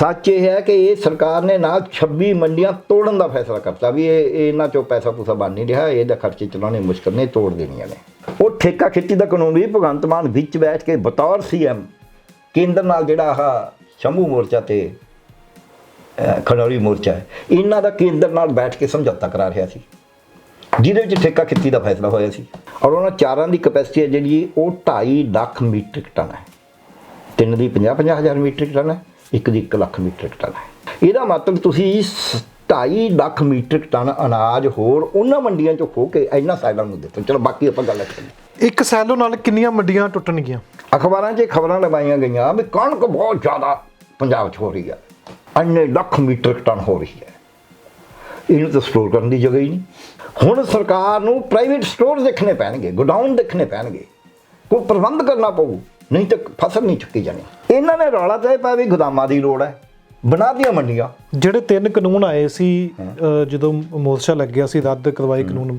ਸੱਚ ਇਹ ਹੈ ਕਿ ਇਹ ਸਰਕਾਰ ਨੇ ਨਾਲ 26 ਮੰਡੀਆਂ ਤੋੜਨ ਦਾ ਫੈਸਲਾ ਕਰਤਾ ਵੀ ਇਹ ਇਹ ਇਹਨਾਂ ਚੋਂ ਪੈਸਾ ਪੂਸਾ ਬਣ ਨਹੀਂ ਰਿਹਾ ਇਹਦਾ ਖਰਚੇ ਚਲਾਉਣੇ ਮੁਸ਼ਕਲ ਨੇ ਤੋੜ ਦੇਣੀਆਂ ਨੇ। ਉਹ ਠੇਕਾ ਖੇਤੀ ਦਾ ਕਾਨੂੰਨ ਵੀ ਭਗਵੰਤ ਮਾਨ ਵਿੱਚ ਬੈਠ ਕੇ ਬਤੌਰ ਸੀਐਮ ਕੇਂਦਰ ਨਾਲ ਜਿਹੜਾ ਆਹ ਸ਼ੰਭੂ ਮੋਰਚਾ ਤੇ ਅਹ, ਖਨੌਰੀ ਮੋਰਚਾ ਇਹਨਾਂ ਦਾ ਕੇਂਦਰ ਨਾਲ ਬੈਠ ਕੇ ਸਮਝੌਤਾ ਕਰਾ ਰਿਹਾ ਸੀ ਜਿਹਦੇ ਵਿੱਚ ਠੇਕਾ ਖੇਤੀ ਦਾ ਫੈਸਲਾ ਹੋਇਆ ਸੀ। ਔਰ ਉਹਨਾਂ ਚਾਰਾਂ ਦੀ ਕਪੈਸਿਟੀ ਹੈ ਜਿਹੜੀ ਉਹ 2.5 ਲੱਖ ਮੀਟ੍ਰਿਕ ਟਨ ਹੈ। ਤਿੰਨ ਦੀ 50 50 ਹਜ਼ਾਰ ਮੀਟ੍ਰਿਕ ਟਨ ਹੈ। ਇੱਕ ਦੀ 1 ਲੱਖ ਮੀਟ੍ਰਿਕ ਟਨ ਹੈ। ਇਹਦਾ ਮਤਲਬ ਤੁਸੀਂ 2.5 ਲੱਖ ਮੀਟ੍ਰਿਕ ਟਨ ਅਨਾਜ ਹੋਰ ਉਹਨਾਂ ਮੰਡੀਆਂ ਚੋਂ ਖੋ ਕੇ ਇਹਨਾਂ ਸਾਈਡਾਂ ਨੂੰ ਦਿੱਤਾ। ਚਲੋ ਬਾਕੀ ਆਪਾਂ ਗੱਲ ਕਰੀਏ। ਇੱਕ ਸੈਲੋ ਨਾਲ ਕਿੰਨੀਆਂ ਮੰਡੀਆਂ ਟੁੱਟਣਗੀਆਂ? ਅਖਬਾਰਾਂ 'ਚ ਖਬਰਾਂ ਲਗਾਈਆਂ ਗਈਆਂ ਵੀ ਕਣਕ ਬਹੁਤ ਜ਼ਿਆਦਾ ਪੰਜਾਬ 'ਚ ਹੋ ਰਹੀ ਹੈ ਅੰਨੇ ਲੱਖ ਮੀਟ੍ਰਿਕ ਟਨ ਹੋ ਰਹੀ ਹੈ। ਇਹਨੂੰ ਤਾਂ ਸਟੋਰ ਕਰਨ ਦੀ ਜਗ੍ਹਾ ਹੀ ਨਹੀਂ। ਹੁਣ ਸਰਕਾਰ ਨੂੰ ਪ੍ਰਾਈਵੇਟ ਸਟੋਰ ਦੇਖਣੇ ਪੈਣਗੇ ਗੋਡਾਊਨ ਦੇਖਣੇ ਪੈਣਗੇ। ਕੋਈ ਪ੍ਰਬੰਧ ਕਰਨਾ ਪਊ ਨਹੀਂ ਤਾਂ ਫਸਲ ਨਹੀਂ ਚੁੱਕੀ ਜਾਣੀ। ਇਹਨਾਂ ਨੇ ਰੌਲਾ ਤੇ ਪਾਇਆ ਵੀ ਗੋਦਾਮਾਂ ਦੀ ਲੋੜ ਹੈ ਬਣਾ ਦੀਆਂ ਮੰਡੀਆਂ। ਜਿਹੜੇ ਤਿੰਨ ਕਾਨੂੰਨ ਆਏ ਸੀ ਜਦੋਂ ਮੋਰਚਾ ਲੱਗਿਆ ਸੀ ਰੱਦ ਕਰਵਾਏ ਕਾਨੂੰਨ।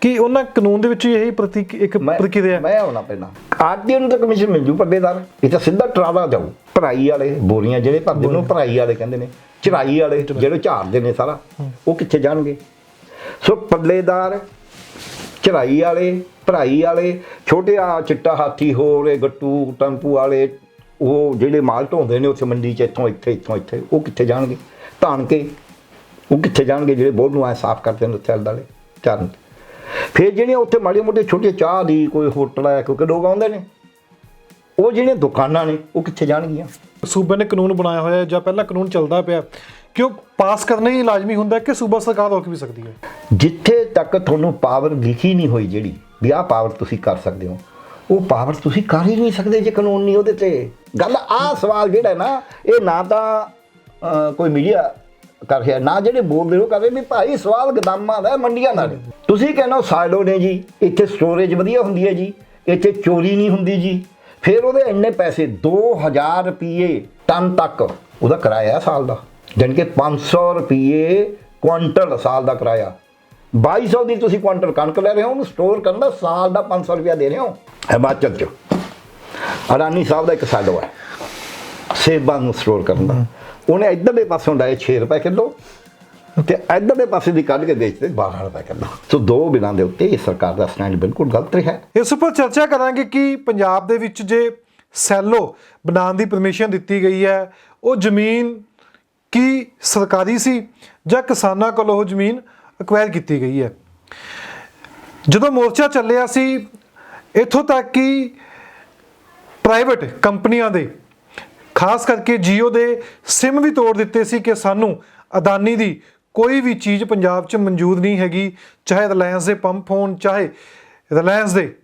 ਕਿ ਉਹਨਾਂ ਕਾਨੂੰਨ ਦੇ ਵਿੱਚ ਇਹੀ ਪ੍ਰਤੀ ਇੱਕ ਪ੍ਰਕਿਰਿਆ। ਮੈਂ ਆਉਣਾ ਪੈਣਾ। ਆਰਟੀਓ ਨੂੰ ਤਾਂ ਕਮਿਸ਼ਨ ਮਿਲ ਜੂ ਪੱਲੇਦਾਰ ਇਹ ਤਾਂ ਸਿੱਧਾ ਟਰਾਲਾ ਜਾਊ। ਭਰਾਈ ਵਾਲੇ ਬੋਰੀਆਂ ਜਿਹੜੇ ਭਰਦੇ ਨੇ ਭਰਾਈ ਵਾਲੇ ਕਹਿੰਦੇ ਨੇ। ਚਰਾਈ ਵਾਲੇ ਜਿਹੜੇ ਝਾੜਦੇ ਨੇ ਸਾਰਾ ਉਹ ਕਿੱਥੇ ਜਾਣਗੇ? ਸੋ ਪੱਲੇਦਾਰ ਚਰਾਈ ਵਾਲੇ ਭਰਾਈ ਵਾਲੇ ਛੋਟੇ ਆ ਚਿੱਟਾ ਹਾਥੀ ਹੋਰ ਇਹ ਗੱਟੂ ਟੈਂਪੂ ਵਾਲੇ ਉਹ ਜਿਹੜੇ ਮਾਲ ਢੋਂਦੇ ਨੇ ਉੱਥੇ ਮੰਡੀ 'ਚ ਇੱਥੋਂ ਇੱਥੇ ਇੱਥੋਂ ਇੱਥੇ ਉਹ ਕਿੱਥੇ ਜਾਣਗੇ? ਧਾਨ ਕੇ ਉਹ ਕਿੱਥੇ ਜਾਣਗੇ ਜਿਹੜੇ ਬੋਲ ਨੂੰ ਐ ਸਾਫ਼ ਕਰਦੇ ਨੇ ਉੱਥੇ ਵਾਲੇ ਚਰਨ ਫਿਰ ਜਿਹੜੀਆਂ ਉੱਥੇ ਮਾੜੀ ਮੋਟੀ ਛੋਟੀ ਚਾਹ ਦੀ ਕੋਈ ਹੋਟਲ ਹੈ ਕੋਈ ਲੋਕ ਆਉਂਦੇ ਨੇ ਉਹ ਜਿਹੜੀਆਂ ਦੁਕਾਨਾਂ ਨੇ ਉਹ ਕਿੱਥੇ ਜਾਣਗੀਆਂ? ਸੂਬੇ ਨੇ ਕਾਨੂੰਨ ਬਣਾਇਆ ਹੋਇਆ ਜਾਂ ਪਹਿਲਾਂ ਕਾਨੂੰਨ ਚੱਲਦਾ ਪਿਆ ਕਿ ਉਹ ਪਾਸ ਕਰਨਾ ਹੀ ਲਾਜ਼ਮੀ ਹੁੰਦਾ ਕਿ ਸੂਬਾ ਸਰਕਾਰ ਰੋਕ ਵੀ ਸਕਦੀ ਹੈ? ਜਿੱਥੇ ਤੱਕ ਤੁਹਾਨੂੰ ਪਾਵਰ ਲਿਖੀ ਨਹੀਂ ਹੋਈ ਜਿਹੜੀ ਵੀ ਆਹ ਪਾਵਰ ਤੁਸੀਂ ਕਰ ਸਕਦੇ ਹੋ ਉਹ ਪਾਵਰ ਤੁਸੀਂ ਕਰ ਹੀ ਨਹੀਂ ਸਕਦੇ ਜੇ ਕਾਨੂੰਨ ਨਹੀਂ ਉਹਦੇ ਤੇ। ਗੱਲ ਆਹ ਸਵਾਲ ਜਿਹੜਾ ਨਾ, ਇਹ ਨਾ ਤਾਂ ਕੋਈ ਮੀਡੀਆ ਕਰ ਰਿਹਾ, ਨਾ ਜਿਹੜੇ ਬੋਲਦੇ ਉਹ ਕਰ ਰਹੇ, ਵੀ ਭਾਈ ਸਵਾਲ ਗਦਾਮਾਂ ਦਾ, ਮੰਡੀਆਂ ਦਾ ਤੁਸੀਂ ਕਹਿੰਦੇ ਸਾਲੋ ਨੇ ਜੀ, ਇੱਥੇ ਸਟੋਰੇਜ ਵਧੀਆ ਹੁੰਦੀ ਹੈ ਜੀ, ਇੱਥੇ ਚੋਰੀ ਨਹੀਂ ਹੁੰਦੀ ਜੀ। ਫਿਰ ਉਹਦੇ ਇੰਨੇ ਪੈਸੇ 2000 ਰੁਪਏ ਟਨ ਤੱਕ, ਉਹਦਾ ਕਿਰਾਇਆ ਸਾਲ ਦਾ। ਜਾਣੀ ਕਿ 500 ਰੁਪਏ ਕੁਇੰਟਲ ਸਾਲ ਦਾ ਕਿਰਾਇਆ। 2200 ਦੀ ਤੁਸੀਂ ਕੁਆਂਟਲ ਕਣਕ ਲੈ ਰਹੇ ਹੋ, ਉਹਨੂੰ ਸਟੋਰ ਕਰਨ ਦਾ ਸਾਲ ਦਾ 500 ਰੁਪਇਆ ਦੇ ਰਹੇ ਹੋ। ਹਿਮਾਚਲ ਚ। ਅਡਾਨੀ ਸਾਹਿਬ ਦਾ ਇੱਕ ਸਾਡੋ ਹੈ। ਸੇਬਾਂ ਨੂੰ ਸਟੋਰ ਕਰਨ ਦਾ। ਉਹਨੇ ਇੱਧਰ ਦੇ ਪਾਸੋਂ ਲਾਏ 6 ਰੁਪਏ ਕਿਲੋ ਤੇ ਇੱਧਰ ਦੇ ਪਾਸੇ ਦੀ ਕੱਢ ਕੇ ਵੇਚਦੇ 12 ਰੁਪਏ ਕਿਲੋ। ਸੋ ਦੋ ਬਿਨਾਂ ਦੇ ਉੱਤੇ ਇਹ ਸਰਕਾਰ ਦਾ ਸਟੈਂਡ ਬਿਲਕੁਲ ਗਲਤ ਰਿਹਾ ਇਸ ਉੱਪਰ ਚਰਚਾ ਕਰਾਂਗੇ ਕਿ ਪੰਜਾਬ ਦੇ ਵਿੱਚ ਜੇ ਸੈਲੋ ਬਣਾਉਣ ਦੀ ਪਰਮਿਸ਼ਨ ਦਿੱਤੀ ਗਈ ਹੈ, ਉਹ ਜ਼ਮੀਨ ਕੀ ਸਰਕਾਰੀ ਸੀ ਜਾਂ ਕਿਸਾਨਾਂ ਕੋਲੋਂ ਉਹ ਜ਼ਮੀਨ ਅਕਵਾਇਰ ਕੀਤੀ ਗਈ ਹੈ। ਜਦੋਂ ਮੋਰਚਾ ਚੱਲਿਆ ਸੀ, ਇੱਥੋਂ ਤੱਕ ਕਿ ਪ੍ਰਾਈਵੇਟ ਕੰਪਨੀਆਂ ਦੇ, ਖਾਸ ਕਰਕੇ Jio ਦੇ SIM ਵੀ ਤੋੜ ਦਿੱਤੇ ਸੀ ਕਿ ਸਾਨੂੰ ਅਦਾਨੀ ਦੀ ਕੋਈ ਵੀ ਚੀਜ਼ ਪੰਜਾਬ 'ਚ ਮਨਜ਼ੂਰ ਨਹੀਂ ਹੈਗੀ, ਚਾਹੇ ਰਿਲਾਇੰਸ ਦੇ ਪੰਪ ਹੋਣ, ਚਾਹੇ ਰਿਲਾਇੰਸ ਦੇ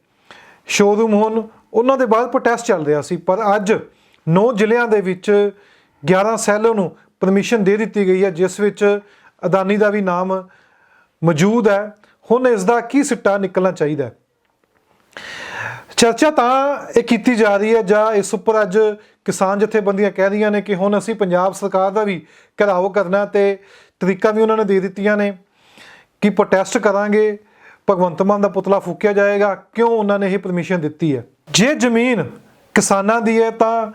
ਸ਼ੋਰੂਮ ਹੋਣ, ਉਹਨਾਂ ਦੇ ਬਾਅਦ ਪ੍ਰੋਟੈਸਟ ਚੱਲ ਰਿਹਾ ਸੀ। ਪਰ ਅੱਜ 9 ਜ਼ਿਲ੍ਹਿਆਂ ਦੇ ਵਿੱਚ 11 ਸੈੱਲਾਂ ਨੂੰ ਪਰਮਿਸ਼ਨ ਦੇ ਦਿੱਤੀ ਗਈ ਹੈ, ਜਿਸ ਵਿੱਚ ਅਦਾਨੀ ਦਾ ਵੀ ਨਾਮ ਮੌਜੂਦ ਹੈ। ਹੁਣ ਇਸ ਦਾ ਕੀ ਸਿੱਟਾ ਨਿਕਲਣਾ ਚਾਹੀਦਾ ਚਰਚਾ ਤਾਂ ਇਹ ਕੀਤੀ ਜਾ ਰਹੀ ਹੈ ਜਾਂ ਇਸ ਉੱਪਰ ਅੱਜ ਕਿਸਾਨ ਜਥੇਬੰਦੀਆਂ ਕਹਿ ਰਹੀਆਂ ਨੇ ਕਿ ਹੁਣ ਅਸੀਂ ਪੰਜਾਬ ਸਰਕਾਰ ਦਾ ਵੀ ਘਿਰਾਓ ਕਰਨਾ ਤੇ ਤਰੀਕਾ ਵੀ ਉਹਨਾਂ ਨੇ ਦੇ ਦਿੱਤੀਆਂ ਨੇ ਕਿ ਪ੍ਰੋਟੈਸਟ ਕਰਾਂਗੇ, ਭਗਵੰਤ ਮਾਨ ਦਾ ਪੁਤਲਾ ਫੂਕਿਆ ਜਾਏਗਾ, ਕਿਉਂ ਉਹਨਾਂ ਨੇ ਇਹ ਪਰਮਿਸ਼ਨ ਦਿੱਤੀ ਹੈ? ਜੇ ਜ਼ਮੀਨ ਕਿਸਾਨਾਂ ਦੀ ਹੈ ਤਾਂ